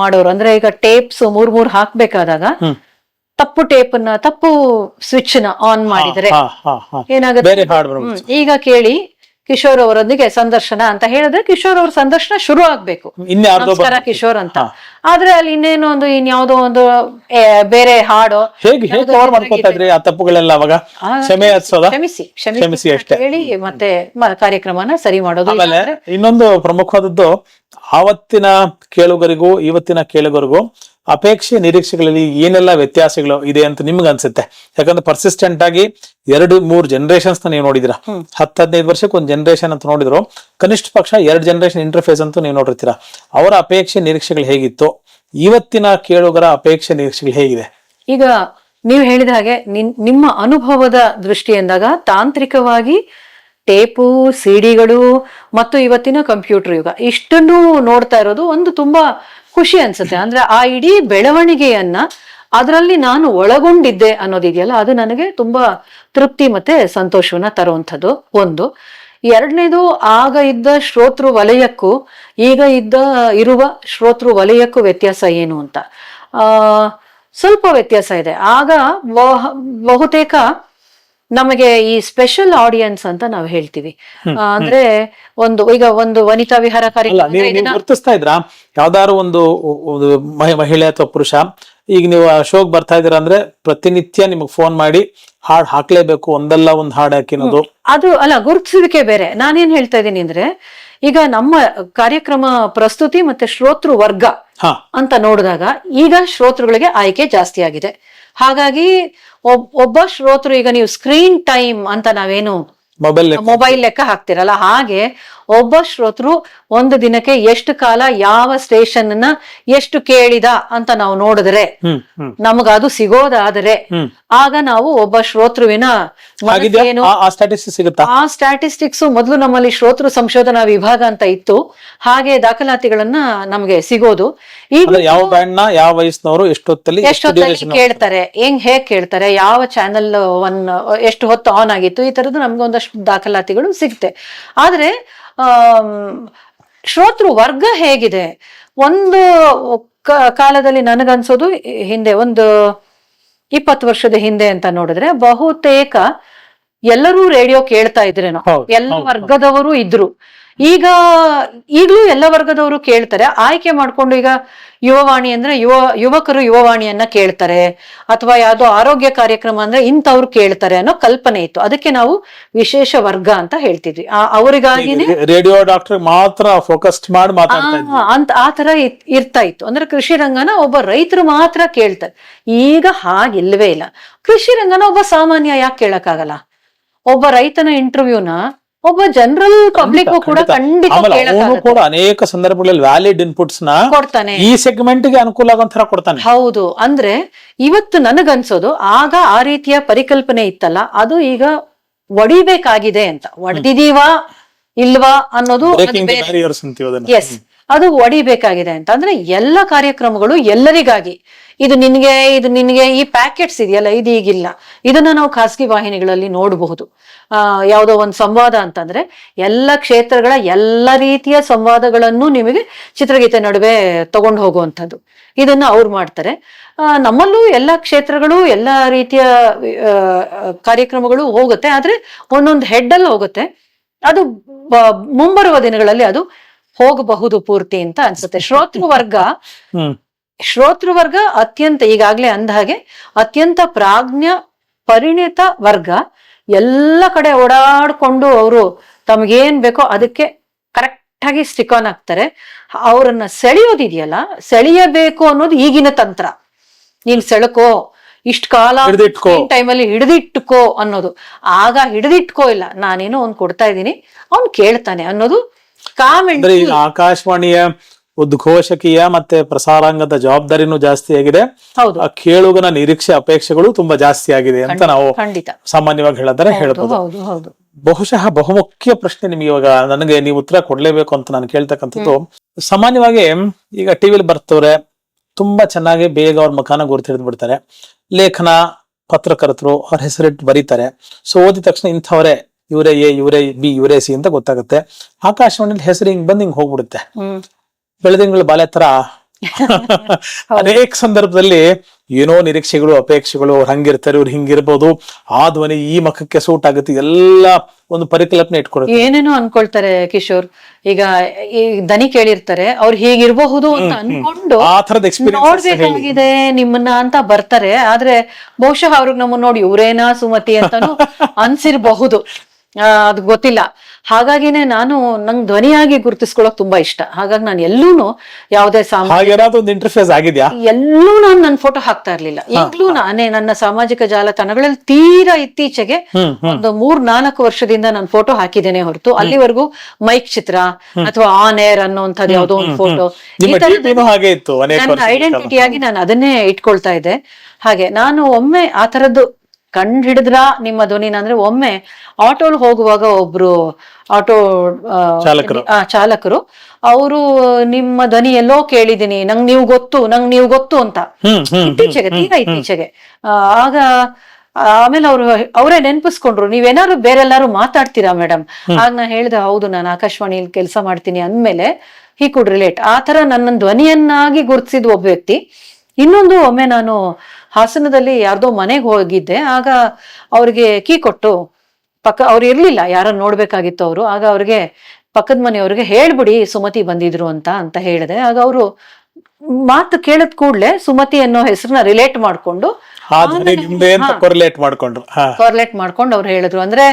ಮಾಡೋರು. ಅಂದ್ರೆ ಈಗ ಟೇಪ್ಸ್ ಮೂರ್ ಮೂರ್ ಹಾಕ್ಬೇಕಾದಾಗ ತಪ್ಪು ಟೇಪ್ ತಪ್ಪು ಸ್ವಿಚ್ನ ಆನ್ ಮಾಡಿದ್ರೆ ಏನಾಗುತ್ತೆ. ಈಗ ಕೇಳಿ ಕಿಶೋರ್ ಅವರೊಂದಿಗೆ ಸಂದರ್ಶನ ಅಂತ ಹೇಳಿದ್ರೆ ಕಿಶೋರ್ ಅವ್ರ ಸಂದರ್ಶನ ಶುರು ಆಗ್ಬೇಕು. ನಮಸ್ಕಾರ. ಕಿಶೋರ್ ಅಂತ. ಆದ್ರೆ ಅಲ್ಲಿ ಇನ್ನೇನೋ ಒಂದು ಇನ್ಯಾವುದೋ ಒಂದು ಬೇರೆ ಹಾಡು ಹೇಗೆ ಹೇಗೆ ಕವರ್ ಮಾಡ್ಕೊತಾ ಇದ್ರಿ ಆ ತಪ್ಪುಗಳೆಲ್ಲ ಅವಾಗ? ಆ, ಕ್ಷಮೆ ಹಚ್ಚೋದ? ಕ್ಷಮಿಸಿ ಕ್ಷಮಿಸಿ ಅಷ್ಟೇ. ಹೇಳಿ ಮತ್ತೆ ಕಾರ್ಯಕ್ರಮನ ಸರಿ ಮಾಡೋದು ಆಮೇಲೆ ಇನ್ನೊಂದು ಪ್ರಮುಖವಾದದ್ದು ಆವತ್ತಿನ ಕೇಳುಗರಿಗೂ ಇವತ್ತಿನ ಕೇಳುಗರಿಗೂ ಅಪೇಕ್ಷೆ ನಿರೀಕ್ಷೆಗಳಲ್ಲಿ ಏನೆಲ್ಲ ವ್ಯತ್ಯಾಸಗಳು ಇದೆ ಅಂತ ನಿಮ್ಗೆ ಅನ್ಸುತ್ತೆ? ಯಾಕಂದ್ರೆ ಪರ್ಸಿಸ್ಟೆಂಟ್ ಆಗಿ ಎರಡು ಮೂರು ಜನರೇಷನ್ಸ್ ನೀವು ನೋಡಿದಿರಾ. ಹತ್ತು ಹದಿನೈದು ವರ್ಷಕ್ಕೆ ಒಂದು ಜನರೇಷನ್ ಅಂತ ನೋಡಿದ್ರು. ಕನಿಷ್ಠ ಪಕ್ಷ ಎರಡು ಜನರೇಷನ್ ಇಂಟರ್ಫೇಸ್ ಅಂತೂ ನೀವು ನೋಡಿರ್ತೀರಾ? ಅವರ ಅಪೇಕ್ಷೆ ನಿರೀಕ್ಷೆಗಳು ಹೇಗಿತ್ತು? ಇವತ್ತಿನ ಕೇಳುಗರ ಅಪೇಕ್ಷೆ ನಿರೀಕ್ಷೆಗಳು ಹೇಗಿದೆ? ಈಗ ನೀವು ಹೇಳಿದ ಹಾಗೆ ನಿಮ್ಮ ಅನುಭವದ ದೃಷ್ಟಿಯಿಂದಾಗ ತಾಂತ್ರಿಕವಾಗಿ ಟೇಪು ಸಿಡಿಗಳು ಮತ್ತು ಇವತ್ತಿನ ಕಂಪ್ಯೂಟರ್ ಯುಗ ಇಷ್ಟನ್ನು ನೋಡ್ತಾ ಇರೋದು ಒಂದು ತುಂಬಾ ಖುಷಿ ಅನ್ಸುತ್ತೆ. ಅಂದ್ರೆ ಆ ಇಡೀ ಬೆಳವಣಿಗೆಯನ್ನ ಅದರಲ್ಲಿ ನಾನು ಒಳಗೊಂಡಿದ್ದೆ ಅನ್ನೋದಿದೆಯಲ್ಲ, ಅದು ನನಗೆ ತುಂಬಾ ತೃಪ್ತಿ ಮತ್ತೆ ಸಂತೋಷವನ್ನ ತರುವಂಥದ್ದು. ಒಂದು. ಎರಡನೇದು, ಆಗ ಇದ್ದ ಶ್ರೋತೃ ವಲಯಕ್ಕೂ, ಈಗ ಇದ್ದ, ಇರುವ ಶ್ರೋತೃ ವಲಯಕ್ಕೂ ವ್ಯತ್ಯಾಸ ಏನು ಅಂತ. ಆ, ಸ್ವಲ್ಪ ವ್ಯತ್ಯಾಸ ಇದೆ. ಆಗ ಬಹುತೇಕ ನಮಗೆ ಈ ಸ್ಪೆಷಲ್ ಆಡಿಯನ್ಸ್ ಅಂತ ನಾವು ಹೇಳ್ತೀವಿ. ಅಂದ್ರೆ ಒಂದು ಈಗ ಒಂದು ವನಿತಾ ವಿಹಾರ ಕಾರ್ಯಕ್ರಮ ಗುರ್ತಿಸ್ತಾ ಇದ್ರ? ಯಾವ್ದಾದ್ರು ಒಂದು ಮಹಿಳೆ ಅಥವಾ ಪುರುಷ ಈಗ ನೀವು ಶೋಕ್ ಬರ್ತಾ ಇದೀರ ಅಂದ್ರೆ ಪ್ರತಿನಿತ್ಯ ನಿಮಗೆ ಫೋನ್ ಮಾಡಿ ಹಾಡ್ ಹಾಕ್ಲೇಬೇಕು ಒಂದಲ್ಲ ಒಂದ್ ಹಾಡ್ ಹಾಕಿನೋದು. ಅದು ಅಲ್ಲ ಗುರುತಿಸುವಿಕೆ ಬೇರೆ. ನಾನೇನ್ ಹೇಳ್ತಾ ಇದ್ದೀನಿ ಅಂದ್ರೆ ಈಗ ನಮ್ಮ ಕಾರ್ಯಕ್ರಮ ಪ್ರಸ್ತುತಿ ಮತ್ತೆ ಶ್ರೋತೃ ವರ್ಗ ಅಂತ ನೋಡಿದಾಗ ಈಗ ಶ್ರೋತೃಗಳಿಗೆ ಆಯ್ಕೆ ಜಾಸ್ತಿ ಆಗಿದೆ. ಹಾಗಾಗಿ ಒಬ್ಬ ಶ್ರೋತರು ಈಗ ನೀವು ಸ್ಕ್ರೀನ್ ಟೈಮ್ ಅಂತ ನಾವೇನು ಮೊಬೈಲ್ ಮೊಬೈಲ್ ಲೆಕ್ಕ ಹಾಕ್ತಿರಲ್ಲ ಹಾಗೆ ಒಬ್ಬ ಶ್ರೋತೃ ಒಂದು ದಿನಕ್ಕೆ ಎಷ್ಟು ಕಾಲ ಯಾವ ಸ್ಟೇಷನ್ನ ಎಷ್ಟು ಕೇಳಿದ ಅಂತ ನಾವು ನೋಡಿದ್ರೆ ನಮಗ ಅದು ಸಿಗೋದಾದರೆ ಆಗ ನಾವು ಒಬ್ಬ ಶ್ರೋತೃವಿನ ಆ- ಸ್ಟ್ಯಾಟಿಸ್ಟಿಕ್ಸ್ ಸ್ಟ್ಯಾಟಿಸ್ಟಿಕ್ಸ್ ಮೊದಲು ನಮ್ಮಲ್ಲಿ ಶ್ರೋತೃ ಸಂಶೋಧನಾ ವಿಭಾಗ ಅಂತ ಇತ್ತು. ಹಾಗೆ ದಾಖಲಾತಿಗಳನ್ನ ನಮ್ಗೆ ಸಿಗೋದು. ಈಗ ಯಾವ ಬ್ಯಾಂಡ್ನ ಯಾವ ವಯಸ್ಸಿನವರು ಎಷ್ಟೊತ್ತಲ್ಲಿ ಎಷ್ಟು ಎಷ್ಟೊತ್ತಲ್ಲಿ ಕೇಳ್ತಾರೆ ಹೆಂಗ್ ಹೇಗ್ ಕೇಳ್ತಾರೆ ಯಾವ ಚಾನೆಲ್ ಒನ್ ಎಷ್ಟು ಹೊತ್ತು ಆನ್ ಆಗಿತ್ತು ಈ ತರದ್ದು ನಮ್ಗೆ ಒಂದಷ್ಟು ದಾಖಲಾತಿಗಳು ಸಿಗುತ್ತೆ. ಆದ್ರೆ ಶ್ರೋತೃ ವರ್ಗ ಹೇಗಿದೆ? ಒಂದು ಕಾಲದಲ್ಲಿ ನನಗನ್ಸೋದು ಹಿಂದೆ ಒಂದು ಇಪ್ಪತ್ತು ವರ್ಷದ ಹಿಂದೆ ಅಂತ ನೋಡಿದ್ರೆ ಬಹುತೇಕ ಎಲ್ಲರೂ ರೇಡಿಯೋ ಕೇಳ್ತಾ ಇದ್ರೇನೋ. ಎಲ್ಲ ವರ್ಗದವರು ಇದ್ರು. ಈಗ ಈಗಲೂ ಎಲ್ಲ ವರ್ಗದವರು ಕೇಳ್ತಾರೆ ಆಯ್ಕೆ ಮಾಡ್ಕೊಂಡು ಈಗ ಯುವವಾಣಿ ಅಂದ್ರೆ ಯುವ ಯುವಕರು ಯುವವಾಣಿಯನ್ನ ಕೇಳ್ತಾರೆ ಅಥವಾ ಯಾವುದೋ ಆರೋಗ್ಯ ಕಾರ್ಯಕ್ರಮ ಅಂದ್ರೆ ಇಂಥವ್ರು ಕೇಳ್ತಾರೆ ಅನ್ನೋ ಕಲ್ಪನೆ ಇತ್ತು. ಅದಕ್ಕೆ ನಾವು ವಿಶೇಷ ವರ್ಗ ಅಂತ ಹೇಳ್ತಿದ್ವಿ. ಅವರಿಗಾಗಿನೇ ರೇಡಿಯೋ ಡಾಕ್ಟರ್ ಮಾತ್ರ ಫೋಕಸ್ಡ್ ಮಾಡಿ ಅಂತ ಆ ತರ ಇರ್ತಾ ಇತ್ತು. ಅಂದ್ರೆ ಕೃಷಿ ರಂಗನ ಒಬ್ಬ ರೈತರು ಮಾತ್ರ ಕೇಳ್ತಾರೆ. ಈಗ ಹಾಗಿಲ್ವೇ ಇಲ್ಲ. ಕೃಷಿ ರಂಗನ ಒಬ್ಬ ಸಾಮಾನ್ಯ ಯಾಕೆ ಕೇಳಕ್ಕಾಗಲ್ಲ? ಒಬ್ಬ ರೈತನ ಇಂಟರ್ವ್ಯೂನ ಒಬ್ಬ ಜನರಲ್ ಪಬ್ಲಿಕ್ ಕೂಡ ಖಂಡಿತ. ಆಮೇಲೆ ಅವನು ಕೂಡ ಅನೇಕ ಸಂದರ್ಭಗಳಲ್ಲಿ ವ್ಯಾಲಿಡ್ ಇನ್ಪುಟ್ಸ್ನ ಕೊಡ್ತಾನೆ. ಈ ಸೆಗ್ಮೆಂಟ್ಗೆ ಅನುಕೂಲ ಆಗೋ ಕೊಡ್ತಾನೆ. ಹೌದು. ಅಂದ್ರೆ ಇವತ್ತು ನನಗನ್ಸೋದು ಆಗ ಆ ರೀತಿಯ ಪರಿಕಲ್ಪನೆ ಇತ್ತಲ್ಲ ಅದು ಈಗ ಒಡಿಬೇಕಾಗಿದೆ ಅಂತ. ಒಡೆದಿದೀವಾ ಇಲ್ವಾ ಅನ್ನೋದು ಎಸ್ ಅದು ಒಡಿಬೇಕಾಗಿದೆ ಅಂತ ಅಂದ್ರೆ ಎಲ್ಲ ಕಾರ್ಯಕ್ರಮಗಳು ಎಲ್ಲರಿಗಾಗಿ. ಇದು ನಿನ್ಗೆ ಇದು ನಿನ್ಗೆ ಈ ಪ್ಯಾಕೆಟ್ಸ್ ಇದೆಯಲ್ಲ, ಇದು ಈಗಿಲ್ಲ. ಇದನ್ನ ನಾವು ಖಾಸಗಿ ವಾಹಿನಿಗಳಲ್ಲಿ ನೋಡಬಹುದು. ಆ, ಯಾವುದೋ ಒಂದು ಸಂವಾದ ಅಂತಂದ್ರೆ ಎಲ್ಲ ಕ್ಷೇತ್ರಗಳ ಎಲ್ಲ ರೀತಿಯ ಸಂವಾದಗಳನ್ನು ನಿಮಗೆ ಚಿತ್ರಗೀತೆ ನಡುವೆ ತಗೊಂಡು ಹೋಗುವಂಥದ್ದು. ಇದನ್ನ ಅವ್ರು ಮಾಡ್ತಾರೆ. ನಮ್ಮಲ್ಲೂ ಎಲ್ಲ ಕ್ಷೇತ್ರಗಳು, ಎಲ್ಲ ರೀತಿಯ ಕಾರ್ಯಕ್ರಮಗಳು ಹೋಗುತ್ತೆ. ಆದ್ರೆ ಒಂದೊಂದು ಹೆಡ್ ಅಲ್ಲಿ ಹೋಗುತ್ತೆ. ಅದು ಮುಂಬರುವ ದಿನಗಳಲ್ಲಿ ಅದು ಹೋಗಬಹುದು ಪೂರ್ತಿ ಅಂತ ಅನ್ಸುತ್ತೆ. ಶ್ರೋತೃವರ್ಗ ವರ್ಗ ಹ್ಮ್. ಶ್ರೋತೃ ವರ್ಗ ಅತ್ಯಂತ ಈಗಾಗ್ಲೇ ಅಂದ ಹಾಗೆ ಅತ್ಯಂತ ಪ್ರಾಜ್ಞ ಪರಿಣಿತ ವರ್ಗ. ಎಲ್ಲ ಕಡೆ ಓಡಾಡ್ಕೊಂಡು ಅವರು ತಮಗೇನ್ ಬೇಕೋ ಅದಕ್ಕೆ ಕರೆಕ್ಟ್ ಆಗಿ ಸ್ಟಿಕ್ ಆನ್ ಆಗ್ತಾರೆ ಅವರನ್ನ ಸೆಳೆಯೋದಿದೆಯಲ್ಲ ಸೆಳೆಯಬೇಕು ಅನ್ನೋದು ಈಗಿನ ತಂತ್ರ. ನೀನ್ ಸೆಳಕೋ ಇಷ್ಟ ಕಾಲ. ಟೈಮಲ್ಲಿ ಹಿಡಿದಿಟ್ಕೋ ಅನ್ನೋದು. ಆಗ ಹಿಡಿದಿಟ್ಕೋ ಇಲ್ಲ ನಾನೇನೋ ಒಂದ್ ಕೊಡ್ತಾ ಇದ್ದೀನಿ ಅವ್ನ್ ಕೇಳ್ತಾನೆ ಅನ್ನೋದು ಅಂದ್ರೆ ಈಗ ಆಕಾಶವಾಣಿಯ ಉದ್ಘೋಷಕೀಯ ಮತ್ತೆ ಪ್ರಸಾರಾಂಗದ ಜವಾಬ್ದಾರಿನೂ ಜಾಸ್ತಿ ಆಗಿದೆ. ಹೌದು. ಆ ಕೇಳುಗನ ನಿರೀಕ್ಷೆ ಅಪೇಕ್ಷೆಗಳು ತುಂಬಾ ಜಾಸ್ತಿ ಆಗಿದೆ ಅಂತ ನಾವು ಸಾಮಾನ್ಯವಾಗಿ ಹೇಳಿದ್ರೆ ಹೇಳಬಹುದು ಹೌದು ಹೌದು. ಬಹುಶಃ ಬಹುಮುಖ್ಯ ಪ್ರಶ್ನೆ ನಿಮ್ಗೆ ಇವಾಗ ನನಗೆ ನೀವು ಉತ್ತರ ಕೊಡ್ಲೇಬೇಕು ಅಂತ ನಾನು ಕೇಳ್ತಕ್ಕಂಥದ್ದು. ಸಾಮಾನ್ಯವಾಗಿ ಈಗ ಟಿವಿಲಿ ಬರ್ತವ್ರೆ ತುಂಬಾ ಚೆನ್ನಾಗಿ ಬೇಗ ಅವ್ರ ಮುಖಾನ ಗುರುತಿಡಿದ್ ಬಿಡ್ತಾರೆ. ಲೇಖನ ಪತ್ರಕರ್ತರು ಅವ್ರ ಹೆಸರಿಟ್ಟು ಬರೀತಾರೆ. ಸೊ ಓದಿದ ತಕ್ಷಣ ಇಂಥವರೇ ಇವರೇ ಎ ಇವರೇ ಬಿ ಇವರೇ ಸಿ ಅಂತ ಗೊತ್ತಾಗುತ್ತೆ. ಆಕಾಶವಾಣಿಲಿ ಹೆಸರು ಹಿಂಗ್ ಬಂದ್ ಹಿಂಗ್ ಹೋಗ್ಬಿಡುತ್ತೆ. ಬೆಳೆದಿಂಗಳ ಬಾಲೆ ತರ ಅನೇಕ ಸಂದರ್ಭದಲ್ಲಿ ಏನೋ ನಿರೀಕ್ಷೆಗಳು ಅಪೇಕ್ಷೆಗಳು ಅವ್ರು ಹಂಗಿರ್ತಾರೆ ಇವ್ರು ಹಿಂಗಿರ್ಬೋದು ಆ ಧ್ವನಿ ಈ ಮಖಕ್ಕೆ ಸೂಟ್ ಆಗುತ್ತೆ. ಎಲ್ಲ ಒಂದು ಪರಿಕಲ್ಪನೆ ಇಟ್ಕೊಡುತ್ತೆ. ಏನೇನೋ ಅನ್ಕೊಳ್ತಾರೆ ಕಿಶೋರ್. ಈಗ ಈ ದನಿ ಕೇಳಿರ್ತಾರೆ ಅವ್ರು ಹೀಗಿರಬಹುದು ಅಂತ ಅನ್ಕೊಂಡು ಆ ತರದ ನೋಡ್ಬೇಕಾಗಿದೆ ನಿಮ್ಮನ್ನ ಅಂತ ಬರ್ತಾರೆ. ಆದ್ರೆ ಬಹುಶಃ ಅವ್ರಿಗೆ ನಮ್ಮನ್ನ ನೋಡಿ ಇವ್ರೇನಾ ಸುಮತಿ ಅಂತಾನು ಅನ್ಸಿರ್ಬಹುದು. ಅದು ಗೊತ್ತಿಲ್ಲ. ಹಾಗಾಗಿನೇ ನಾನು ನಂಗ್ ಧ್ವನಿಯಾಗಿ ಗುರುತಿಸ್ಕೊಳಕ್ ತುಂಬಾ ಇಷ್ಟ. ಹಾಗಾಗಿ ನಾನು ಎಲ್ಲೂನು ಯಾವುದೇ ಒಂದು ಇಂಟರ್ಫೇಸ್ ಆಗಿದ್ಯಾ? ಎಲ್ಲೂ ನಾನು ನನ್ನ ಫೋಟೋ ಹಾಕ್ತಾ ಇರ್ಲಿಲ್ಲ. ಈಗ್ಲೂ ನಾನೇ ನನ್ನ ಸಾಮಾಜಿಕ ಜಾಲತಾಣಗಳಲ್ಲಿ ತೀರಾ ಇತ್ತೀಚೆಗೆ ಒಂದು ಮೂರ್ ನಾಲ್ಕು ವರ್ಷದಿಂದ ನಾನು ಫೋಟೋ ಹಾಕಿದ್ದೇನೆ ಹೊರತು. ಅಲ್ಲಿವರೆಗೂ ಮೈಕ್ ಚಿತ್ರ ಅಥವಾ ಆನ್ ಏರ್ ಅನ್ನೋಂಥದ್ದು ಯಾವುದೋ ಒಂದು ಫೋಟೋ ಹಾಗೆ ಇತ್ತು ನನ್ನ ಐಡೆಂಟಿಟಿ ಆಗಿ ಐಡೆಂಟಿಟಿಯಾಗಿ ನಾನು ಅದನ್ನೇ ಇಟ್ಕೊಳ್ತಾ ಇದ್ದೆ. ಹಾಗೆ ನಾನು ಒಮ್ಮೆ ಆ ತರದ್ದು ಕಂಡು ಹಿಡಿದ್ರ ನಿಮ್ಮ ಧ್ವನಿನ ಅಂದ್ರೆ ಒಮ್ಮೆ ಆಟೋಲ್ ಹೋಗುವಾಗ ಒಬ್ರು ಆಟೋ ಚಾಲಕರು. ಅವರು ನಿಮ್ಮ ಧ್ವನಿ ಎಲ್ಲೋ ಕೇಳಿದೀನಿ ನಂಗ್ ನೀವು ಗೊತ್ತು ನಂಗ್ ನೀವು ಗೊತ್ತು ಅಂತ. ಇತ್ತೀಚೆಗೆ ತೀರಾ ಇತ್ತೀಚೆಗೆ. ಆಗ ಆಮೇಲೆ ಅವರು ಅವರೇ ನೆನ್ಪಿಸ್ಕೊಂಡ್ರು ನೀವೇನಾದ್ರು ಬೇರೆಲ್ಲಾರು ಮಾತಾಡ್ತೀರಾ ಮೇಡಮ್ ಆಗ ನಾ ಹೇಳ್ದೆ ಹೌದು ನಾನು ಆಕಾಶವಾಣಿಯಲ್ಲಿ ಕೆಲಸ ಮಾಡ್ತೀನಿ ಅಂದ್ಮೇಲೆ ಹಿ ಕುಡ್ ರಿಲೇಟ್ ಆ ತರ ನನ್ನ ಧ್ವನಿಯನ್ನಾಗಿ ಗುರುತಿಸಿದ ಒಬ್ಬ ವ್ಯಕ್ತಿ ಇನ್ನೊಂದು ಒಮ್ಮೆ ನಾನು ಹಾಸನದಲ್ಲಿ ಯಾರ್ದೋ ಮನೆಗೆ ಹೋಗಿದ್ದೆ ಆಗ ಅವ್ರಿಗೆ ಕೀ ಕೊಟ್ಟು ಪಕ್ಕ ಅವ್ರು ಇರ್ಲಿಲ್ಲ ಯಾರ ನೋಡ್ಬೇಕಾಗಿತ್ತು ಅವರು. ಆಗ ಅವ್ರಿಗೆ ಪಕ್ಕದ ಮನೆಯವ್ರಿಗೆ ಹೇಳ್ಬಿಡಿ ಸುಮತಿ ಬಂದಿದ್ರು ಅಂತ ಅಂತ ಹೇಳಿದೆ. ಆಗ ಅವರು ಮಾತು ಕೇಳಿದ ಕೂಡ್ಲೆ ಸುಮತಿ ಅನ್ನೋ ಹೆಸರನ್ನ ರಿಲೇಟ್ ಮಾಡ್ಕೊಂಡು ಕೊರಿಲೇಟ್ ಮಾಡ್ಕೊಂಡ್ರು. ಹಾ. ಕಾರ್ಲೇಟ್ ಮಾಡ್ಕೊಂಡು ಅವ್ರು ಹೇಳಿದ್ರು. ಅಂದ್ರೆ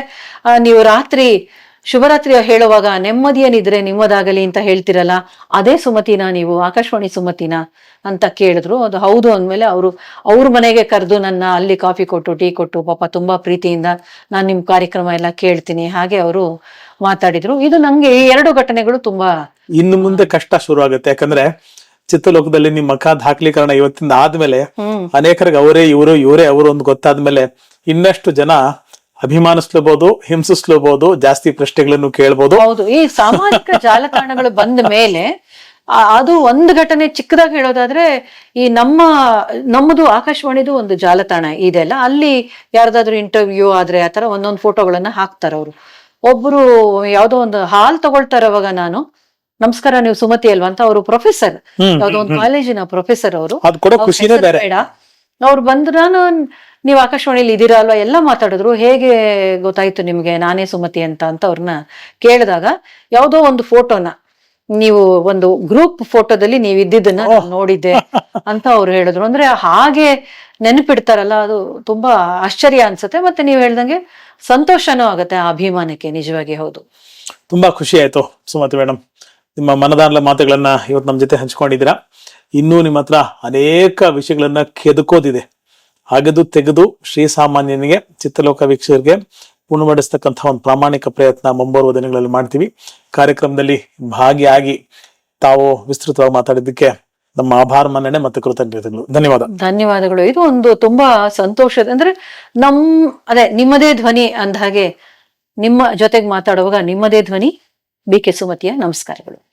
ನೀವು ರಾತ್ರಿ ಶುಭರಾತ್ರಿ ಹೇಳುವಾಗ ನೆಮ್ಮದಿಯ ನಿದ್ರೆ ನಿಮ್ಮದಾಗಲಿ ಅಂತ ಹೇಳ್ತಿರಲ್ಲ ಅದೇ ಸುಮತಿನ ನೀವು ಆಕಾಶವಾಣಿ ಸುಮತಿನ ಅಂತ ಕೇಳಿದ್ರು. ಅದು ಹೌದು ಅಂದಮೇಲೆ ಅವರು ಅವ್ರ ಮನೆಗೆ ಕರೆದು ನನ್ನ ಅಲ್ಲಿ ಕಾಫಿ ಕೊಟ್ಟು ಟೀ ಕೊಟ್ಟು ಪಾಪ ತುಂಬಾ ಪ್ರೀತಿಯಿಂದ ನಾನು ನಿಮ್ಮ ಕಾರ್ಯಕ್ರಮ ಎಲ್ಲ ಕೇಳ್ತೀನಿ ಹಾಗೆ ಅವರು ಮಾತಾಡಿದ್ರು. ಇದು ನಂಗೆ ಈ ಎರಡು ಘಟನೆಗಳು ತುಂಬಾ ಇನ್ನು ಮುಂದೆ ಕಷ್ಟ ಶುರು ಆಗುತ್ತೆ ಯಾಕಂದ್ರೆ ಚಿತ್ರಲೋಕದಲ್ಲಿ ನಿಮ್ಮ ಮಖ ದಾಖಲೀಕರಣ ಇವತ್ತಿಂದ ಆದ್ಮೇಲೆ ಅನೇಕರಿಗೆ ಅವರೇ ಇವರು ಇವರೇ ಅವರು ಒಂದು ಗೊತ್ತಾದ್ಮೇಲೆ ಇನ್ನಷ್ಟು ಜನ ಅಭಿಮಾನಿಸ್ಲಬಹುದು ಹಿಂಸಿಸ್ಲಬಹುದು ಜಾಸ್ತಿ ಪ್ರಶ್ನೆಗಳನ್ನು ಕೇಳಬಹುದು ಹೌದು ಈ ಸಾಮಾಜಿಕ ಜಾಲತಾಣಗಳು ಬಂದ ಮೇಲೆ ಅದು ಒಂದು ಘಟನೆ ಚಿಕ್ಕದಾಗಿ ಹೇಳೋದಾದ್ರೆ ಈ ನಮ್ಮ ನಮ್ಮದು ಆಕಾಶವಾಣಿದು ಒಂದು ಜಾಲತಾಣ ಇದೆಲ್ಲ ಅಲ್ಲಿ ಯಾರ್ದಾದ್ರು ಇಂಟರ್ವ್ಯೂ ಆದ್ರೆ ಆತರ ಒಂದೊಂದು ಫೋಟೋಗಳನ್ನ ಹಾಕ್ತಾರೆ ಅವರು. ಒಬ್ರು ಯಾವ್ದೋ ಒಂದು ಹಾಲ್ ತಗೊಳ್ತಾರೆ ಅವಾಗ ನಾನು. ನಮಸ್ಕಾರ ನೀವು ಸುಮತಿ ಅಲ್ವಾ ಅಂತ ಅವರು ಪ್ರೊಫೆಸರ್ ಯಾವ್ದೋ ಒಂದು ಕಾಲೇಜಿನ ಪ್ರೊಫೆಸರ್ ಅವರು. ಅವ್ರು ಬಂದ್ರು ನಾನು ನೀವು ಆಕಾಶವಾಣಿಲಿ ಇದ್ದೀರಾ ಅಲ್ವಾ? ಎಲ್ಲ ಮಾತಾಡಿದ್ರು. ಹೇಗೆ ಗೊತ್ತಾಯ್ತು ನಿಮಗೆ? ನಾನೇ ಸುಮತಿ ಅಂತ ಅಂತ ಅವ್ರನ್ನ ಕೇಳಿದಾಗ ಯಾವುದೋ ಒಂದು ಫೋಟೋನ ನೀವು ಒಂದು ಗ್ರೂಪ್ ಫೋಟೋದಲ್ಲಿ ನೀವು ಇದ್ದಿದ್ದನ್ನ ನಾನ್ ನೋಡಿದ್ದೆ ಅಂತ ಅವ್ರು ಹೇಳಿದ್ರು. ಅಂದ್ರೆ ಹಾಗೆ ನೆನಪಿಡ್ತಾರಲ್ಲ ಅದು ತುಂಬಾ ಆಶ್ಚರ್ಯ ಅನ್ಸುತ್ತೆ. ಮತ್ತೆ ನೀವು ಹೇಳ್ದಂಗೆ ಸಂತೋಷನೂ ಆಗುತ್ತೆ ಆ ಅಭಿಮಾನಕ್ಕೆ ನಿಜವಾಗಿ ಹೌದು. ತುಂಬಾ ಖುಷಿ ಆಯ್ತು ಸುಮತಿ ಮೇಡಮ್ ನಿಮ್ಮ ಮನದಾನ ಮಾತುಗಳನ್ನ ಇವತ್ತು ನಮ್ಮ ಜೊತೆ ಹಂಚ್ಕೊಂಡಿದ್ದೀರಾ. ಇನ್ನೂ ನಿಮ್ಮ ಹತ್ರ ಅನೇಕ ವಿಷಯಗಳನ್ನ ಕೆದಕೋದಿದೆ. ಅಗದು ತೆಗೆದು ಶ್ರೀಸಾಮಾನ್ಯನಿಗೆ ಚಿತ್ರಲೋಕ ವೀಕ್ಷಕರಿಗೆ ಉಣಬಡಿಸ್ತಕ್ಕಂಥ ಒಂದು ಪ್ರಾಮಾಣಿಕ ಪ್ರಯತ್ನ ಮುಂಬರುವ ದಿನಗಳಲ್ಲಿ ಮಾಡ್ತೀವಿ. ಕಾರ್ಯಕ್ರಮದಲ್ಲಿ ಭಾಗಿಯಾಗಿ ತಾವು ವಿಸ್ತೃತವಾಗಿ ಮಾತಾಡಿದ್ದಕ್ಕೆ ನಮ್ಮ ಆಭಾರ, ಮನ್ನಣೆ ಮತ್ತು ಕೃತಜ್ಞತೆಗಳು. ಧನ್ಯವಾದ. ಧನ್ಯವಾದಗಳು. ಇದು ಒಂದು ತುಂಬಾ ಸಂತೋಷದ, ಅಂದ್ರೆ ನಮ್, ಅದೇ ನಿಮ್ಮದೇ ಧ್ವನಿ ಅಂದ ಹಾಗೆ ನಿಮ್ಮ ಜೊತೆಗೆ ಮಾತಾಡುವಾಗ ನಿಮ್ಮದೇ ಧ್ವನಿ. ಬಿ ಕೆ ಸುಮತಿಯ, ನಮಸ್ಕಾರಗಳು.